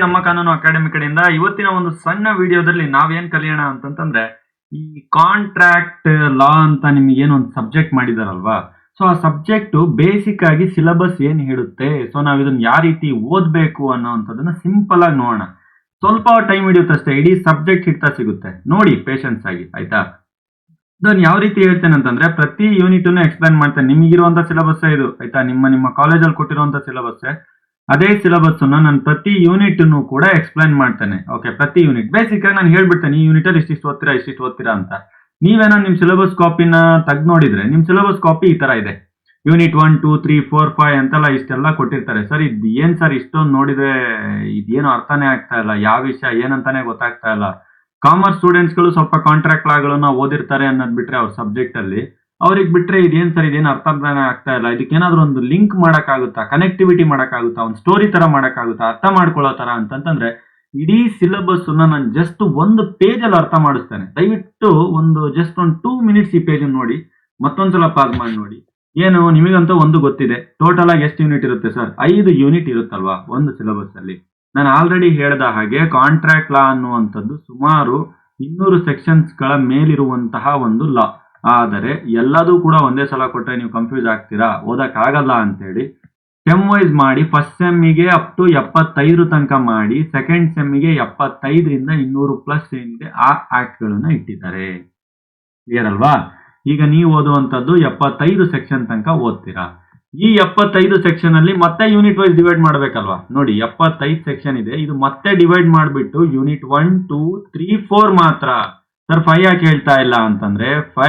ನಮ್ಮ ಕಾನೂನು ಅಕಾಡೆಮಿ ಕಡೆಯಿಂದ. ಇವತ್ತಿನ ಒಂದು ಸಣ್ಣ ವಿಡಿಯೋದಲ್ಲಿ ನಾವೇನ್ ಕಲಿಯೋಣ ಅಂತಂತಂದ್ರೆ, ಈ ಕಾಂಟ್ರಾಕ್ಟ್ ಲಾ ಅಂತ ನಿಮಗೆ ಒಂದು ಸಬ್ಜೆಕ್ಟ್ ಮಾಡಿದಾರಲ್ವಾ? ಸೊ ಆ ಸಬ್ಜೆಕ್ಟ್ ಬೇಸಿಕ್ ಆಗಿ ಸಿಲೆಬಸ್ ಏನ್ ಹೇಳುತ್ತೆ? ಸೊ ನಾವ್ ಇದನ್ನ ಯಾವ ರೀತಿ ಓದ್ಬೇಕು ಅನ್ನೋಂಥದ್ದನ್ನ ಸಿಂಪಲ್ ಆಗಿ ನೋಡೋಣ. ಸ್ವಲ್ಪ ಟೈಮ್ ಹಿಡಿಯುತ್ತಷ್ಟೇ ಇಡೀ ಸಬ್ಜೆಕ್ಟ್ ಹಿಡ್ತಾ ಸಿಗುತ್ತೆ. ನೋಡಿ ಪೇಷನ್ಸ್ ಆಗಿ, ಆಯ್ತಾ? ನಾನು ಯಾವ ರೀತಿ ಹೇಳ್ತೇನೆ ಅಂತಂದ್ರೆ, ಪ್ರತಿ ಯೂನಿಟ್ ಎಕ್ಸ್ಪ್ಲೈನ್ ಮಾಡ್ತೇನೆ. ನಿಮಗಿರುವಂತ ಸಿಲೆಬಸ್ ಇದು, ಆಯ್ತಾ? ನಿಮ್ಮ ನಿಮ್ಮ ಕಾಲೇಜಲ್ಲಿ ಕೊಟ್ಟಿರುವಂತ ಸಿಲೆಬಸ್ ಅದೇ ಸಿಲೆಬಸ್ ನಾನು ಪ್ರತಿ ಯೂನಿಟ್ ಕೂಡ ಎಕ್ಸ್ಪ್ಲೈನ್ ಮಾಡ್ತೇನೆ. ಓಕೆ ಪ್ರತಿ ಯೂನಿಟ್. ಬೇಸಿಕ್ ಆಗಿ ನಾನು ಹೇಳ್ಬಿಡ್ತೇನೆ, ಈ ಯೂನಿಟ್ ಅಲ್ಲಿ ಇಷ್ಟಿಷ್ಟು ಓದ್ತೀರಾ ಇಷ್ಟಿಷ್ಟು ಓದ್ತೀರಾ ಅಂತ. ನೀವೇನೋ ನಿಮ್ ಸಿಲೆಬಸ್ ಕಾಪಿನ ತೆಗ್ದು ನೋಡಿದ್ರೆ, ನಿಮ್ ಸಿಲೆಬಸ್ ಕಾಪಿ ಈ ತರ ಇದೆ. Unit one, two, three, four, five ಅಂತೆಲ್ಲ ಇಷ್ಟೆಲ್ಲ ಕೊಟ್ಟಿರ್ತಾರೆ. ಸರ್, ಇದು ಏನ್ ಸರ್ ಇಷ್ಟೊಂದು ನೋಡಿದ್ರೆ ಇದೇನು ಅರ್ಥನೇ ಆಗ್ತಾ ಇಲ್ಲ, ಯಾವ ವಿಷಯ, ಏನಂತಾನೆ ಗೊತ್ತಾಗ್ತಾ ಇಲ್ಲ. ಕಾಮರ್ಸ್ ಸ್ಟೂಡೆಂಟ್ಸ್ಗಳು ಸ್ವಲ್ಪ ಕಾಂಟ್ರಾಕ್ಟ್ ಲಾಗಳನ್ನ ಓದಿರ್ತಾರೆ ಅನ್ನೋದ್ ಬಿಟ್ರೆ ಅವ್ರ ಸಬ್ಜೆಕ್ಟ್ ಅಲ್ಲಿ ಅವ್ರಿಗೆ ಬಿಟ್ರೆ ಇದೇನ್ ಸರ್, ಇದೇನು ಅರ್ಥ ಆಗ್ತಾ ಇಲ್ಲ. ಇದಕ್ಕೇನಾದ್ರೂ ಒಂದು ಲಿಂಕ್ ಮಾಡೋಕ್ಕಾಗುತ್ತಾ? ಕನೆಕ್ಟಿವಿಟಿ ಮಾಡಕ್ಕಾಗುತ್ತಾ? ಒಂದು ಸ್ಟೋರಿ ತರ ಮಾಡೋಕ್ಕಾಗುತ್ತಾ? ಅರ್ಥ ಮಾಡ್ಕೊಳ್ಳೋ ತರ ಅಂತಂತಂದ್ರೆ, ಇಡೀ ಸಿಲೆಬಸ್ ನಾನು ಜಸ್ಟ್ ಒಂದು ಪೇಜಲ್ಲಿ ಅರ್ಥ ಮಾಡಿಸ್ತೇನೆ. ದಯವಿಟ್ಟು ಒಂದು ಜಸ್ಟ್ ಒಂದು ಟೂ ಮಿನಿಟ್ಸ್ ಈ ಪೇಜನ್ನು ನೋಡಿ. ಮತ್ತೊಂದ್ಸಲ ಪಾಸ್ ಮಾಡಿ ನೋಡಿ. ಏನು, ನಿಮಗಂತೂ ಒಂದು ಗೊತ್ತಿದೆ. ಟೋಟಲ್ ಆಗಿ ಎಷ್ಟು ಯೂನಿಟ್ ಇರುತ್ತೆ ಸರ್? ಐದು ಯೂನಿಟ್ ಇರುತ್ತಲ್ವಾ? ಒಂದು ಸಿಲೆಬಸ್ ಅಲ್ಲಿ ನಾನು ಆಲ್ರೆಡಿ ಹೇಳಿದ ಹಾಗೆ ಕಾಂಟ್ರಾಕ್ಟ್ ಲಾ ಅನ್ನುವಂಥದ್ದು ಸುಮಾರು ಇನ್ನೂರು ಸೆಕ್ಷನ್ಸ್ಗಳ ಮೇಲಿರುವಂತಹ ಒಂದು ಲಾ ಆದರೆ ಎಲ್ಲದೂ ಕೂಡ ಒಂದೇ ಸಲ ಕೊಟ್ಟರೆ ನೀವು ಕನ್ಫ್ಯೂಸ್ ಆಗ್ತೀರಾ? ಓದಕ್ ಆಗಲ್ಲ ಅಂತೇಳಿ ಸೆಮ್ ವೈಸ್ ಮಾಡಿ ಫಸ್ಟ್ ಸೆಮ್ಮಿಗೆ ಅಪ್ ಟು ಎಪ್ಪತ್ತೈದು ತನಕ ಮಾಡಿ ಸೆಕೆಂಡ್ ಸೆಮ್ಮಿಗೆ ಎಪ್ಪತ್ತೈದರಿಂದ ಇನ್ನೂರು ಪ್ಲಸ್ ಏನಿದೆ ಆ ಆಕ್ಟ್ ಗಳನ್ನ ಇಟ್ಟಿದ್ದಾರೆ. ಕ್ಲಿಯರ್ ಅಲ್ವಾ? ಈಗ ನೀವು ಓದುವಂಥದ್ದು ಎಪ್ಪತ್ತೈದು ಸೆಕ್ಷನ್ ತನಕ ಓದ್ತೀರಾ. ಈ ಎಪ್ಪತ್ತೈದು ಸೆಕ್ಷನ್ ಅಲ್ಲಿ ಮತ್ತೆ ಯೂನಿಟ್ ವೈಸ್ ಡಿವೈಡ್ ಮಾಡಬೇಕಲ್ವಾ? ನೋಡಿ, ಎಪ್ಪತ್ತೈದು ಸೆಕ್ಷನ್ ಇದೆ. ಇದು ಮತ್ತೆ ಡಿವೈಡ್ ಮಾಡಿಬಿಟ್ಟು unit one two three four ಮಾತ್ರ. ಸರ್ ಫೈ ಯಾಕೆ ಹೇಳ್ತಾ ಇಲ್ಲ ಅಂತಂದ್ರೆ ಫೈ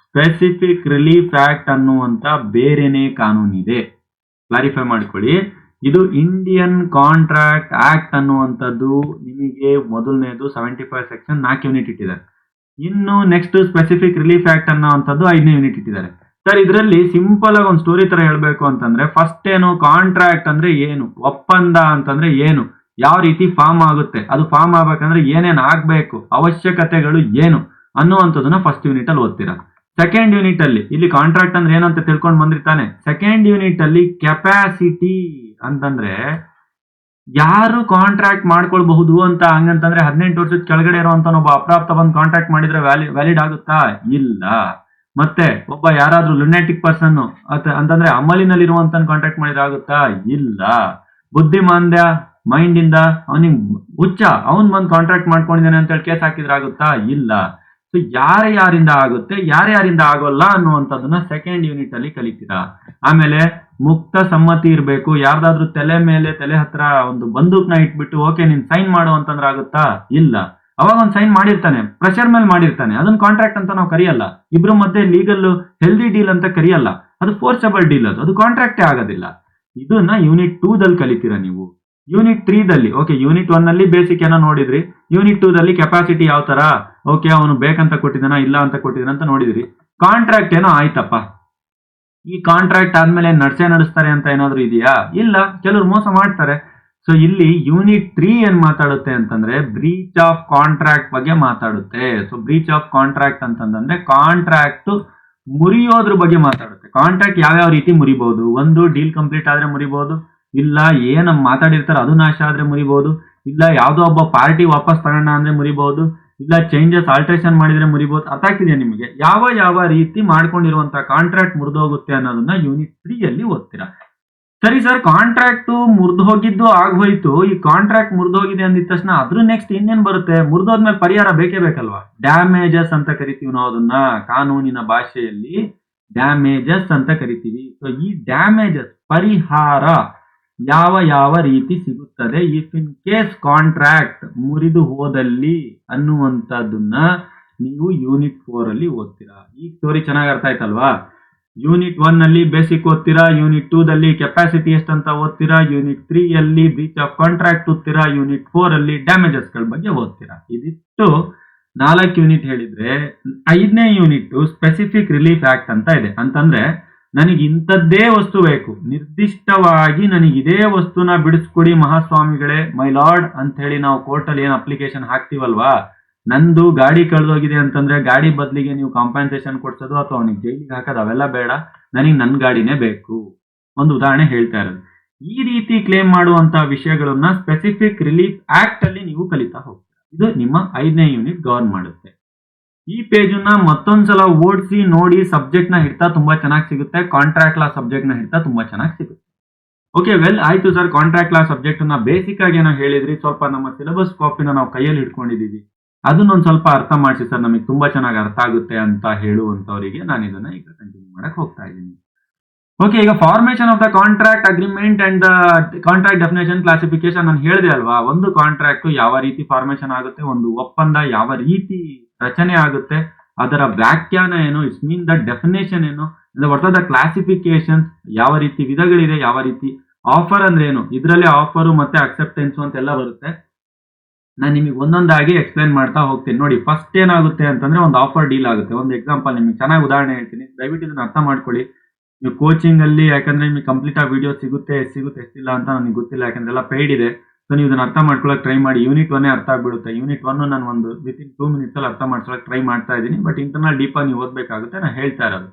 ಸ್ಪೆಸಿಫಿಕ್ ರಿಲೀಫ್ ಆಕ್ಟ್ ಅನ್ನುವಂತ ಬೇರೆನೇ ಕಾನೂನಿದೆ ಕ್ಲಾರಿಫೈ ಮಾಡ್ಕೊಳ್ಳಿ. ಇದು ಇಂಡಿಯನ್ ಕಾಂಟ್ರಾಕ್ಟ್ ಆಕ್ಟ್ ಅನ್ನುವಂಥದ್ದು ನಿಮಗೆ ಮೊದಲನೇದು ಸೆವೆಂಟಿ ಫೈವ್ ಸೆಕ್ಷನ್ ನಾಲ್ಕು ಯೂನಿಟ್ ಇಟ್ಟಿದ್ದಾರೆ. ಇನ್ನು ನೆಕ್ಸ್ಟ್ ಸ್ಪೆಸಿಫಿಕ್ ರಿಲೀಫ್ ಆಕ್ಟ್ ಅನ್ನೋವಂಥದ್ದು ಐದನೇ ಯೂನಿಟ್ ಇಟ್ಟಿದ್ದಾರೆ. ಸರ್ ಇದರಲ್ಲಿ ಸಿಂಪಲ್ ಆಗಿ ಒಂದು ಸ್ಟೋರಿ ತರ ಹೇಳಬೇಕು ಅಂತಂದ್ರೆ ಫಸ್ಟ್ ಏನು ಕಾಂಟ್ರಾಕ್ಟ್ ಅಂದ್ರೆ ಏನು? ಒಪ್ಪಂದ ಅಂತಂದ್ರೆ ಏನು? ಯಾವ ರೀತಿ ಫಾರ್ಮ್ ಆಗುತ್ತೆ? ಅದು ಫಾರ್ಮ್ ಆಗ್ಬೇಕಂದ್ರೆ ಏನೇನು ಆಗ್ಬೇಕು? ಅವಶ್ಯಕತೆಗಳು ಏನು? ಅನ್ನುವಂಥದ್ದನ್ನ ಫಸ್ಟ್ ಯೂನಿಟ್ ಅಲ್ಲಿ ಓದ್ತೀರಾ. ಸೆಕೆಂಡ್ ಯೂನಿಟ್ ಅಲ್ಲಿ, ಇಲ್ಲಿ ಕಾಂಟ್ರಾಕ್ಟ್ ಅಂದ್ರೆ ಏನಂತ ತಿಳ್ಕೊಂಡು ಬಂದಿರ್ತಾನೆ. ಸೆಕೆಂಡ್ ಯೂನಿಟ್ ಅಲ್ಲಿ ಕೆಪಾಸಿಟಿ ಅಂತಂದ್ರೆ ಯಾರು ಕಾಂಟ್ರಾಕ್ಟ್ ಮಾಡ್ಕೊಳ್ಬಹುದು ಅಂತ ಹಂಗಂತಂದ್ರೆ ಹದಿನೆಂಟು ವರ್ಷದ ಕೆಳಗಡೆ ಇರುವಂತ ಒಬ್ಬ ಅಪ್ರಾಪ್ತ ಬಂದು ಕಾಂಟ್ರಾಕ್ಟ್ ಮಾಡಿದ್ರೆ ವ್ಯಾಲಿ ವ್ಯಾಲಿಡ್ ಆಗುತ್ತಾ? ಇಲ್ಲ. ಮತ್ತೆ ಒಬ್ಬ ಯಾರಾದ್ರೂ ಲುನೆಟಿಕ್ ಪರ್ಸನ್ ಅಂತಂದ್ರೆ ಅಮಲಿನಲ್ಲಿ ಇರುವಂತ ಕಾಂಟ್ರಾಕ್ಟ್ ಮಾಡಿದ್ರೆ ಆಗುತ್ತಾ? ಇಲ್ಲ. ಬುದ್ಧಿಮಾಂದ್ಯ ಮೈಂಡ್ ಇಂದ ಅವನಿಗೆ ಹುಚ್ಚ, ಅವನ್ ಬಂದು ಕಾಂಟ್ರಾಕ್ಟ್ ಮಾಡ್ಕೊಂಡಿದ್ದಾನೆ ಅಂತ ಹೇಳಿ ಕೇಸ್ ಹಾಕಿದ್ರೆ ಆಗುತ್ತಾ? ಇಲ್ಲ. ಸೊ ಯಾರ ಯಾರಿಂದ ಆಗುತ್ತೆ, ಯಾರ ಯಾರಿಂದ ಆಗೋಲ್ಲ ಅನ್ನುವಂಥದ್ದನ್ನ ಸೆಕೆಂಡ್ ಯೂನಿಟ್ ಅಲ್ಲಿ ಕಲಿತೀರಾ? ಆಮೇಲೆ ಮುಕ್ತ ಸಮ್ಮತಿ ಇರಬೇಕು. ಯಾರ್ದಾದ್ರೂ ತಲೆ ಮೇಲೆ, ತಲೆ ಹತ್ರ ಒಂದು ಬಂದೂಕ್ನ ಇಟ್ಬಿಟ್ಟು, ಓಕೆ, ನೀನ್ ಸೈನ್ ಮಾಡು ಅಂತಂದ್ರೆ ಆಗುತ್ತಾ? ಇಲ್ಲ. ಅವಾಗ ಒಂದು ಸೈನ್ ಮಾಡಿರ್ತಾನೆ. ಪ್ರೆಷರ್ ಮೇಲೆ ಮಾಡಿರ್ತಾನೆ. ಅದನ್ನ ಕಾಂಟ್ರಾಕ್ಟ್ ಅಂತ ನಾವು ಕರಿಯಲ್ಲ. ಇಬ್ರ ಮಧ್ಯೆ ಲೀಗಲ್ ಹೆಲ್ದಿ ಡೀಲ್ ಅಂತ ಕರಿಯಲ್ಲ. ಅದು ಫೋರ್ಸಬಲ್ ಡೀಲ್ ಅದು. ಅದು ಕಾಂಟ್ರಾಕ್ಟೇ ಆಗೋದಿಲ್ಲ. ಇದನ್ನ ಯೂನಿಟ್ ಟೂ ದಲ್ಲಿ ಕಲಿತೀರಾ ನೀವು? ಯೂನಿಟ್ ತ್ರೀ ದಲ್ಲಿ ಓಕೆ ಯೂನಿಟ್ ಒನ್ ಅಲ್ಲಿ ಬೇಸಿಕ್ ಏನೋ ನೋಡಿದ್ರಿ. ಯೂನಿಟ್ ಟೂ ದಲ್ಲಿ ಕೆಪಾಸಿಟಿ ಯಾವ ತರ? ಓಕೆ ಅವನು ಬೇಕಂತ ಕೊಟ್ಟಿದ್ದಾನ, ಇಲ್ಲ ಅಂತ ಕೊಟ್ಟಿದ್ದಾನ ಅಂತ ನೋಡಿದ್ರಿ. ಕಾಂಟ್ರಾಕ್ಟ್ ಏನೋ ಆಯ್ತಪ್ಪ. ಈ ಕಾಂಟ್ರಾಕ್ಟ್ ಆದ್ಮೇಲೆ ನಡ್ಸೆ ನಡೆಸ್ತಾರೆ ಅಂತ ಏನಾದ್ರು ಇದೆಯಾ? ಇಲ್ಲ, ಕೆಲವರು ಮೋಸ ಮಾಡ್ತಾರೆ. ಸೊ ಇಲ್ಲಿ ಯೂನಿಟ್ ತ್ರೀ ಏನ್ ಮಾತಾಡುತ್ತೆ ಅಂತಂದ್ರೆ ಬ್ರೀಚ್ ಆಫ್ ಕಾಂಟ್ರಾಕ್ಟ್ ಬಗ್ಗೆ ಮಾತಾಡುತ್ತೆ. ಸೊ ಬ್ರೀಚ್ ಆಫ್ ಕಾಂಟ್ರಾಕ್ಟ್ ಅಂತಂದ್ರೆ ಕಾಂಟ್ರಾಕ್ಟ್ ಮುರಿಯೋದ್ರ ಬಗ್ಗೆ ಮಾತಾಡುತ್ತೆ. ಕಾಂಟ್ರಾಕ್ಟ್ ಯಾವ್ಯಾವ ರೀತಿ ಮುರಿಬಹುದು ಒಂದು ಡೀಲ್ ಕಂಪ್ಲೀಟ್ ಆದ್ರೆ ಮುರಿಬಹುದು ಇಲ್ಲ, ಏನ್ ಮಾತಾಡಿರ್ತಾರೆ ಅದು ನಾಶ ಆದ್ರೆ ಮುರಿಬಹುದು ಇಲ್ಲ, ಯಾವ್ದೋ ಒಬ್ಬ ಪಾರ್ಟಿ ವಾಪಸ್ ತಗೋಣ ಅಂದ್ರೆ ಮುರಿಬಹುದು ಇಲ್ಲ ಚೇಂಜಸ್ ಆಲ್ಟ್ರೇಷನ್ ಮಾಡಿದ್ರೆ ಮುರಿಬಹುದು ಅರ್ಥ ಆಗ್ತಿದೆಯಾ ನಿಮಗೆ? ಯಾವ ಯಾವ ರೀತಿ ಮಾಡ್ಕೊಂಡಿರುವಂತಹ ಕಾಂಟ್ರಾಕ್ಟ್ ಮುರಿದೋಗುತ್ತೆ ಅನ್ನೋದನ್ನ ಯೂನಿಟ್ ತ್ರೀ ಅಲ್ಲಿ ಓದ್ತೀರಾ. ಸರಿ ಸರ್ ಕಾಂಟ್ರಾಕ್ಟ್ ಮುರಿದು ಹೋಗಿದ್ದು ಆಗೋಯ್ತು ಈ ಕಾಂಟ್ರಾಕ್ಟ್ ಮುರಿದೋಗಿದೆ ಅಂದಿದ ತಕ್ಷಣ ಅದ್ರ ನೆಕ್ಸ್ಟ್ ಇನ್ನೇನ್ ಬರುತ್ತೆ? ಮುರಿದೋದ್ಮೇಲೆ ಪರಿಹಾರ ಬೇಕೇ ಬೇಕಲ್ವಾ? ಡ್ಯಾಮೇಜಸ್ ಅಂತ ಕರಿತೀವಿ ನಾವು ಅದನ್ನ ಕಾನೂನಿನ ಭಾಷೆಯಲ್ಲಿ. ಡ್ಯಾಮೇಜಸ್ ಅಂತ ಕರಿತೀವಿ. ಸೊ ಈ ಡ್ಯಾಮೇಜಸ್ ಪರಿಹಾರ ಯಾವ ಯಾವ ರೀತಿ ಸಿಗುತ್ತದೆ ಇಫ್ ಇನ್ ಕೇಸ್ ಕಾಂಟ್ರಾಕ್ಟ್ ಮುರಿದು ಹೋದಲ್ಲಿ ಅನ್ನುವಂಥದ್ದನ್ನ ನೀವು ಯೂನಿಟ್ ಫೋರ್ ಅಲ್ಲಿ ಓದ್ತೀರಾ. ಈ ಸ್ಟೋರಿ ಚೆನ್ನಾಗಿ ಅರ್ಥ ಆಯ್ತಲ್ವಾ? ಯೂನಿಟ್ ಒನ್ ಅಲ್ಲಿ ಬೇಸಿಕ್ ಓದ್ತೀರಾ ಯೂನಿಟ್ ಟೂ ದಲ್ಲಿ ಕೆಪಾಸಿಟಿ ಎಷ್ಟಂತ ಓದ್ತೀರಾ ಯೂನಿಟ್ ತ್ರೀ ಅಲ್ಲಿ ಬ್ರೀಚ್ ಆಫ್ ಕಾಂಟ್ರಾಕ್ಟ್ ಓದ್ತೀರಾ ಯೂನಿಟ್ ಫೋರ್ ಅಲ್ಲಿ ಡ್ಯಾಮೇಜಸ್ಗಳ ಬಗ್ಗೆ ಓದ್ತೀರಾ. ಇದಿಷ್ಟು ನಾಲ್ಕು ಯೂನಿಟ್ ಹೇಳಿದ್ರೆ, ಐದನೇ ಯೂನಿಟ್ ಸ್ಪೆಸಿಫಿಕ್ ರಿಲೀಫ್ ಆಕ್ಟ್ ಅಂತ ಇದೆ. ಅಂತಂದ್ರೆ ನನಗೆ ಇಂಥದ್ದೇ ವಸ್ತು ಬೇಕು. ನಿರ್ದಿಷ್ಟವಾಗಿ ನನಗೆ ಇದೇ ವಸ್ತುನ ಬಿಡಿಸ್ಕೊಡಿ ಮಹಾಸ್ವಾಮಿಗಳೇ, ಮೈ ಲಾರ್ಡ್ ಅಂತ ಹೇಳಿ ನಾವು ಕೋರ್ಟಲ್ಲಿ ಏನು ಅಪ್ಲಿಕೇಶನ್ ಹಾಕ್ತಿವಲ್ವಾ? ನಂದು ಗಾಡಿ ಕಳೆದೋಗಿದೆ ಅಂತಂದ್ರೆ ಗಾಡಿ ಬದಲಿಗೆ ನೀವು ಕಾಂಪನ್ಸೇಷನ್ ಕೊಡ್ಸೋದು ಅಥವಾ ಅವನಿಗೆ ಜೈಲಿಗೆ ಹಾಕೋದು ಅವೆಲ್ಲ ಬೇಡ. ನನಗೆ ನನ್ನ ಗಾಡಿನೇ ಬೇಕು. ಒಂದು ಉದಾಹರಣೆ ಹೇಳ್ತಾ ಇರೋದು. ಈ ರೀತಿ ಕ್ಲೇಮ್ ಮಾಡುವಂತಹ ವಿಷಯಗಳನ್ನ ಸ್ಪೆಸಿಫಿಕ್ ರಿಲೀಫ್ ಆಕ್ಟ್ ಅಲ್ಲಿ ನೀವು ಕಲಿತಾ ಹೋಗ್ತೀರಾ. ಇದು ನಿಮ್ಮ ಐದನೇ ಯೂನಿಟ್ ಗವರ್ನ್ ಮಾಡುತ್ತೆ. ಈ ಪೇಜನ್ನ ಮತ್ತೊಂದ್ಸಲ ಓಡಿಸಿ ನೋಡಿ ಸಬ್ಜೆಕ್ಟ್ನ ಹಿಡ್ತಾ ತುಂಬಾ ಚೆನ್ನಾಗಿ ಸಿಗುತ್ತೆ. ಕಾಂಟ್ರಾಕ್ಟ್ ಲಾ ಸಬ್ಜೆಕ್ಟ್ನ ಹಿಡ್ತಾ ತುಂಬಾ ಚೆನ್ನಾಗಿ ಸಿಗುತ್ತೆ. ಓಕೆ ವೆಲ್ ಆಯ್ತು ಸರ್ ಕಾಂಟ್ರಾಕ್ಟ್ ಲಾ ಸಬ್ಜೆಕ್ಟ್ನ ಬೇಸಿಕ್ ಆಗಿ ಏನೋ ಹೇಳಿದ್ರಿ. ಸ್ವಲ್ಪ ನಮ್ಮ ಸಿಲೆಬಸ್ ಕಾಪಿನ ನಾವು ಕೈಯಲ್ಲಿ ಇಟ್ಕೊಂಡಿದೀವಿ ಅದನ್ನೊಂದು ಸ್ವಲ್ಪ ಅರ್ಥ ಮಾಡಿಸಿ ಸರ್ ನಮಗೆ ತುಂಬಾ ಚೆನ್ನಾಗಿ ಅರ್ಥ ಆಗುತ್ತೆ ಅಂತ ಹೇಳುವಂತವರಿಗೆ ನಾನು ಇದನ್ನ ಈಗ ಕಂಟಿನ್ಯೂ ಮಾಡಕ್ ಹೋಗ್ತಾ ಇದ್ದೀನಿ. ಓಕೆ ಈಗ formation of the contract agreement and contract definition classification ನಾನು ಹೇಳಿದೆ ಅಲ್ವಾ? ಒಂದು ಕಾಂಟ್ರಾಕ್ಟ್ ಯಾವ ರೀತಿ ಫಾರ್ಮೇಶನ್ ಆಗುತ್ತೆ? ಒಂದು ಒಪ್ಪಂದ ಯಾವ ರೀತಿ ರಚನೆ ಆಗುತ್ತೆ. ಅದರ ವ್ಯಾಖ್ಯಾನ ಏನು? ಇಟ್ಸ್ ಮೀನ್ ದ ಡೆಫಿನೇಷನ್ ಏನು? ವಾಟ್ ಆರ್ ದ ಕ್ಲಾಸಿಫಿಕೇಶನ್ ಯಾವ ರೀತಿ, ವಿಧಗಳಿದೆ ಯಾವ ರೀತಿ ಆಫರ್ ಅಂದ್ರೆ ಏನು? ಇದರಲ್ಲಿ ಆಫರು ಮತ್ತೆ ಅಕ್ಸೆಪ್ಟೆನ್ಸ್ ಅಂತೆಲ್ಲ ಬರುತ್ತೆ. ನಾನು ನಿಮಗೆ ಒಂದೊಂದಾಗಿ ಎಕ್ಸ್ಪ್ಲೈನ್ ಮಾಡ್ತಾ ಹೋಗ್ತೀನಿ. ನೋಡಿ ಫಸ್ಟ್ ಏನಾಗುತ್ತೆ ಅಂತಂದ್ರೆ ಒಂದು ಆಫರ್ ಡೀಲ್ ಆಗುತ್ತೆ. ಒಂದು ಎಕ್ಸಾಂಪಲ್ ನಿಮಗೆ ಚೆನ್ನಾಗಿ ಉದಾಹರಣೆ ಹೇಳ್ತೀನಿ. ದಯವಿಟ್ಟು ಇದನ್ನ ಅರ್ಥ ಮಾಡ್ಕೊಳ್ಳಿ. ನೀವು ಕೋಚಿಂಗ್ ಅಲ್ಲಿ ಯಾಕಂದ್ರೆ ನಿಮಗೆ ಕಂಪ್ಲೀಟ್ ಆಗಿ ವಿಡಿಯೋ ಸಿಗುತ್ತೆ ಸಿಗುತ್ತೆ, ಎಷ್ಟಿಲ್ಲ ಅಂತ ನನಗೆ ಗೊತ್ತಿಲ್ಲ. ಯಾಕಂದ್ರೆ ಎಲ್ಲ ಪೇಯ್ಡ್ ಇದೆ. ಸೊ ನೀವು ಇದನ್ನ ಅರ್ಥ ಮಾಡ್ಕೊಳಕ್ ಟ್ರೈ ಮಾಡಿ. ಯೂನಿಟ್ ಒನ್ನೇ ಅರ್ಥ ಆಗ್ಬಿಡುತ್ತೆ. ಯೂನಿಟ್ ಒನ್ ನಾನು ಒಂದು ವಿತ್ ಇನ್ ಟೂ ಮಿನಿಟ್ಸ್ ಅಲ್ಲಿ ಅರ್ಥ ಮಾಡ್ಸೋಕ್ ಟ್ರೈ ಮಾಡ್ತಾ ಇದ್ದೀನಿ. ಬಟ್ ಇಂಟರ್ನಲ್ ಡೀಪ್ ನೀವು ಓದ್ಬೇಕಾಗುತ್ತೆ. ನಾನು ಹೇಳ್ತಾ ಇರೋದು.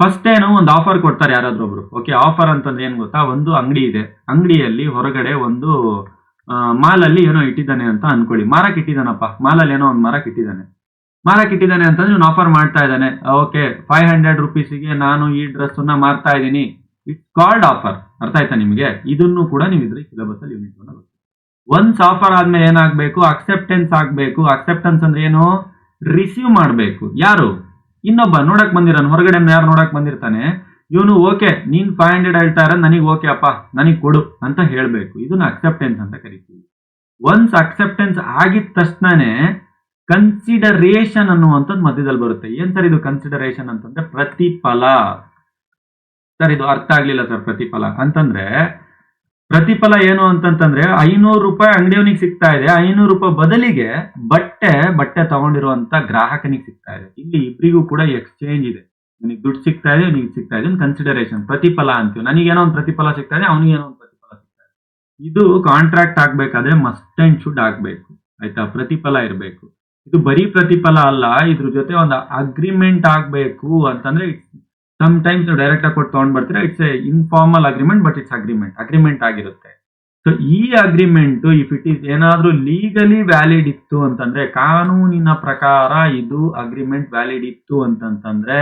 ಫಸ್ಟ್ ಏನೋ ಒಂದು ಆಫರ್ ಕೊಡ್ತಾರೆ ಯಾರಾದ್ರೂ ಒಬ್ರು. ಓಕೆ ಆಫರ್ ಅಂತಂದ್ರೆ ಏನ್ ಗೊತ್ತಾ? ಒಂದು ಅಂಗಡಿ ಇದೆ. ಅಂಗಡಿಯಲ್ಲಿ ಹೊರಗಡೆ ಒಂದು ಮಾಲ್ ಅಲ್ಲಿ ಏನೋ ಇಟ್ಟಿದ್ದಾನೆ ಅಂತ ಅನ್ಕೊಳ್ಳಿ. ಮಾರಕ್ ಇಟ್ಟಿದ್ದಾನಪ್ಪ ಮಾಲಲ್ಲಿ ಏನೋ ಒಂದು ಮಾರಕ್ ಇಟ್ಟಿದ್ದಾನೆ ಮಾರಕ್ ಇಟ್ಟಿದ್ದಾನೆ ಅಂತಂದ್ರೆ ಇವನು ಆಫರ್ ಮಾಡ್ತಾ ಇದ್ದಾನೆ. ಓಕೆ ಫೈವ್ ಹಂಡ್ರೆಡ್ ರುಪೀಸಿಗೆ ನಾನು ಈ ಡ್ರೆಸ್ ಅನ್ನ ಮಾರ್ತಾ ಇದ್ದೀನಿ. ಇಟ್ಸ್ ಕಾಲ್ಡ್ ಆಫರ್ ಅರ್ಥ ಆಯ್ತಾ ನಿಮಗೆ? ಇದನ್ನು ಕೂಡ ನೀವು ಇದ್ರೆ ಸಿಲೆಬಸ್ ಅಲ್ಲಿ ಯೂನಿಟ್ ಒನ್ಸ್ ಆಫರ್ ಆದ್ಮೇಲೆ ಏನಾಗಬೇಕು? ಅಕ್ಸೆಪ್ಟೆನ್ಸ್ ಆಗಬೇಕು. ಅಕ್ಸೆಪ್ಟೆನ್ಸ್ ಅಂದ್ರೆ ಏನು? ರಿಸೀವ್ ಮಾಡಬೇಕು. ಯಾರು? ಇನ್ನೊಬ್ಬ. ನೋಡಕ್ ಬಂದಿರೋನು. ಹೊರಗಡೆ ಯಾರು ನೋಡಕ್ ಬಂದಿರ್ತಾನೆ? ಇವನು ಓಕೆ. ನೀನ್ ಫೈವ್ ಹಂಡ್ರೆಡ್ ಹೇಳ್ತಾ ಇರೋ ನನಗೆ ಓಕೆ ಅಪ್ಪ. ನನಗೆ ಕೊಡು ಅಂತ ಹೇಳಬೇಕು. ಇದನ್ನ ಅಕ್ಸೆಪ್ಟೆನ್ಸ್ ಅಂತ ಕರಿತೀವಿ. ಒನ್ಸ್ ಅಕ್ಸೆಪ್ಟೆನ್ಸ್ ಆಗಿದ ತಕ್ಷಣನೇ ಕನ್ಸಿಡರೇಷನ್ ಅನ್ನುವಂಥದ್ದು ಮಧ್ಯದಲ್ಲಿ ಬರುತ್ತೆ. ಏನ್ ಸರ್ ಇದು ಕನ್ಸಿಡರೇಷನ್ ಅಂತಂದ್ರೆ ಪ್ರತಿಫಲ. ಸರ್ ಇದು ಅರ್ಥ ಆಗ್ಲಿಲ್ಲ ಸರ್ ಪ್ರತಿಫಲ. ಅಂತಂದ್ರೆ ಪ್ರತಿಫಲ ಏನು ಅಂತಂತಂದ್ರೆ ಐನೂರು ರೂಪಾಯಿ ಅಂಗಡಿಯವನಿಗೆ ಸಿಗ್ತಾ ಇದೆ. ಐನೂರು ರೂಪಾಯಿ ಬದಲಿಗೆ ಬಟ್ಟೆ ಬಟ್ಟೆ ತಗೊಂಡಿರುವಂತ ಗ್ರಾಹಕನಿಗೆ ಸಿಗ್ತಾ ಇದೆ. ಇಲ್ಲಿ ಇಬ್ಬರಿಗೂ ಕೂಡ ಎಕ್ಸ್ಚೇಂಜ್ ಇದೆ. ನನಗೆ ದುಡ್ಡು ಸಿಗ್ತಾ ಇದೆ ನಿಮಗೆ ಸಿಗ್ತಾ ಇದೆ ಕನ್ಸಿಡರೇಷನ್ ಪ್ರತಿಫಲ ಅಂತೀವಿ. ನನಗೇನೋ ಒಂದು ಪ್ರತಿಫಲ ಸಿಗ್ತಾ ಇದೆ, ಅವನಿಗೇನೋ ಒಂದು ಪ್ರತಿಫಲ ಸಿಗ್ತಾ ಇದೆ. ಇದು ಕಾಂಟ್ರಾಕ್ಟ್ ಆಗ್ಬೇಕಾದ್ರೆ ಮಸ್ಟ್ ಅಂಡ್ ಶುಡ್ ಆಗ್ಬೇಕು. ಆಯ್ತಾ? ಪ್ರತಿಫಲ ಇರಬೇಕು. ಇದು ಬರೀ ಪ್ರತಿಫಲ ಅಲ್ಲ, ಇದ್ರ ಜೊತೆ ಒಂದು ಅಗ್ರಿಮೆಂಟ್ ಆಗ್ಬೇಕು ಅಂತಂದ್ರೆ ಸಮ್ ಟೈಮ್ಸ್ ನೀವು ಡೈರೆಕ್ಟ್ ಆಗಿ ಕೊಟ್ಟು ತಗೊಂಡ್ ಬರ್ತೀರಾ. It's a informal agreement but it's agreement agreement ಆಗಿರುತ್ತೆ. ಸೊ ಈ ಅಗ್ರಿಮೆಂಟ್ ಇಫ್ ಇಟ್ ಈಸ್ ಏನಾದ್ರೂ ಲೀಗಲಿ ವ್ಯಾಲಿಡ್ ಇತ್ತು ಅಂತಂದ್ರೆ, ಕಾನೂನಿನ ಪ್ರಕಾರ ಇದು ಅಗ್ರಿಮೆಂಟ್ ವ್ಯಾಲಿಡ್ ಇತ್ತು ಅಂತಂತಂದ್ರೆ,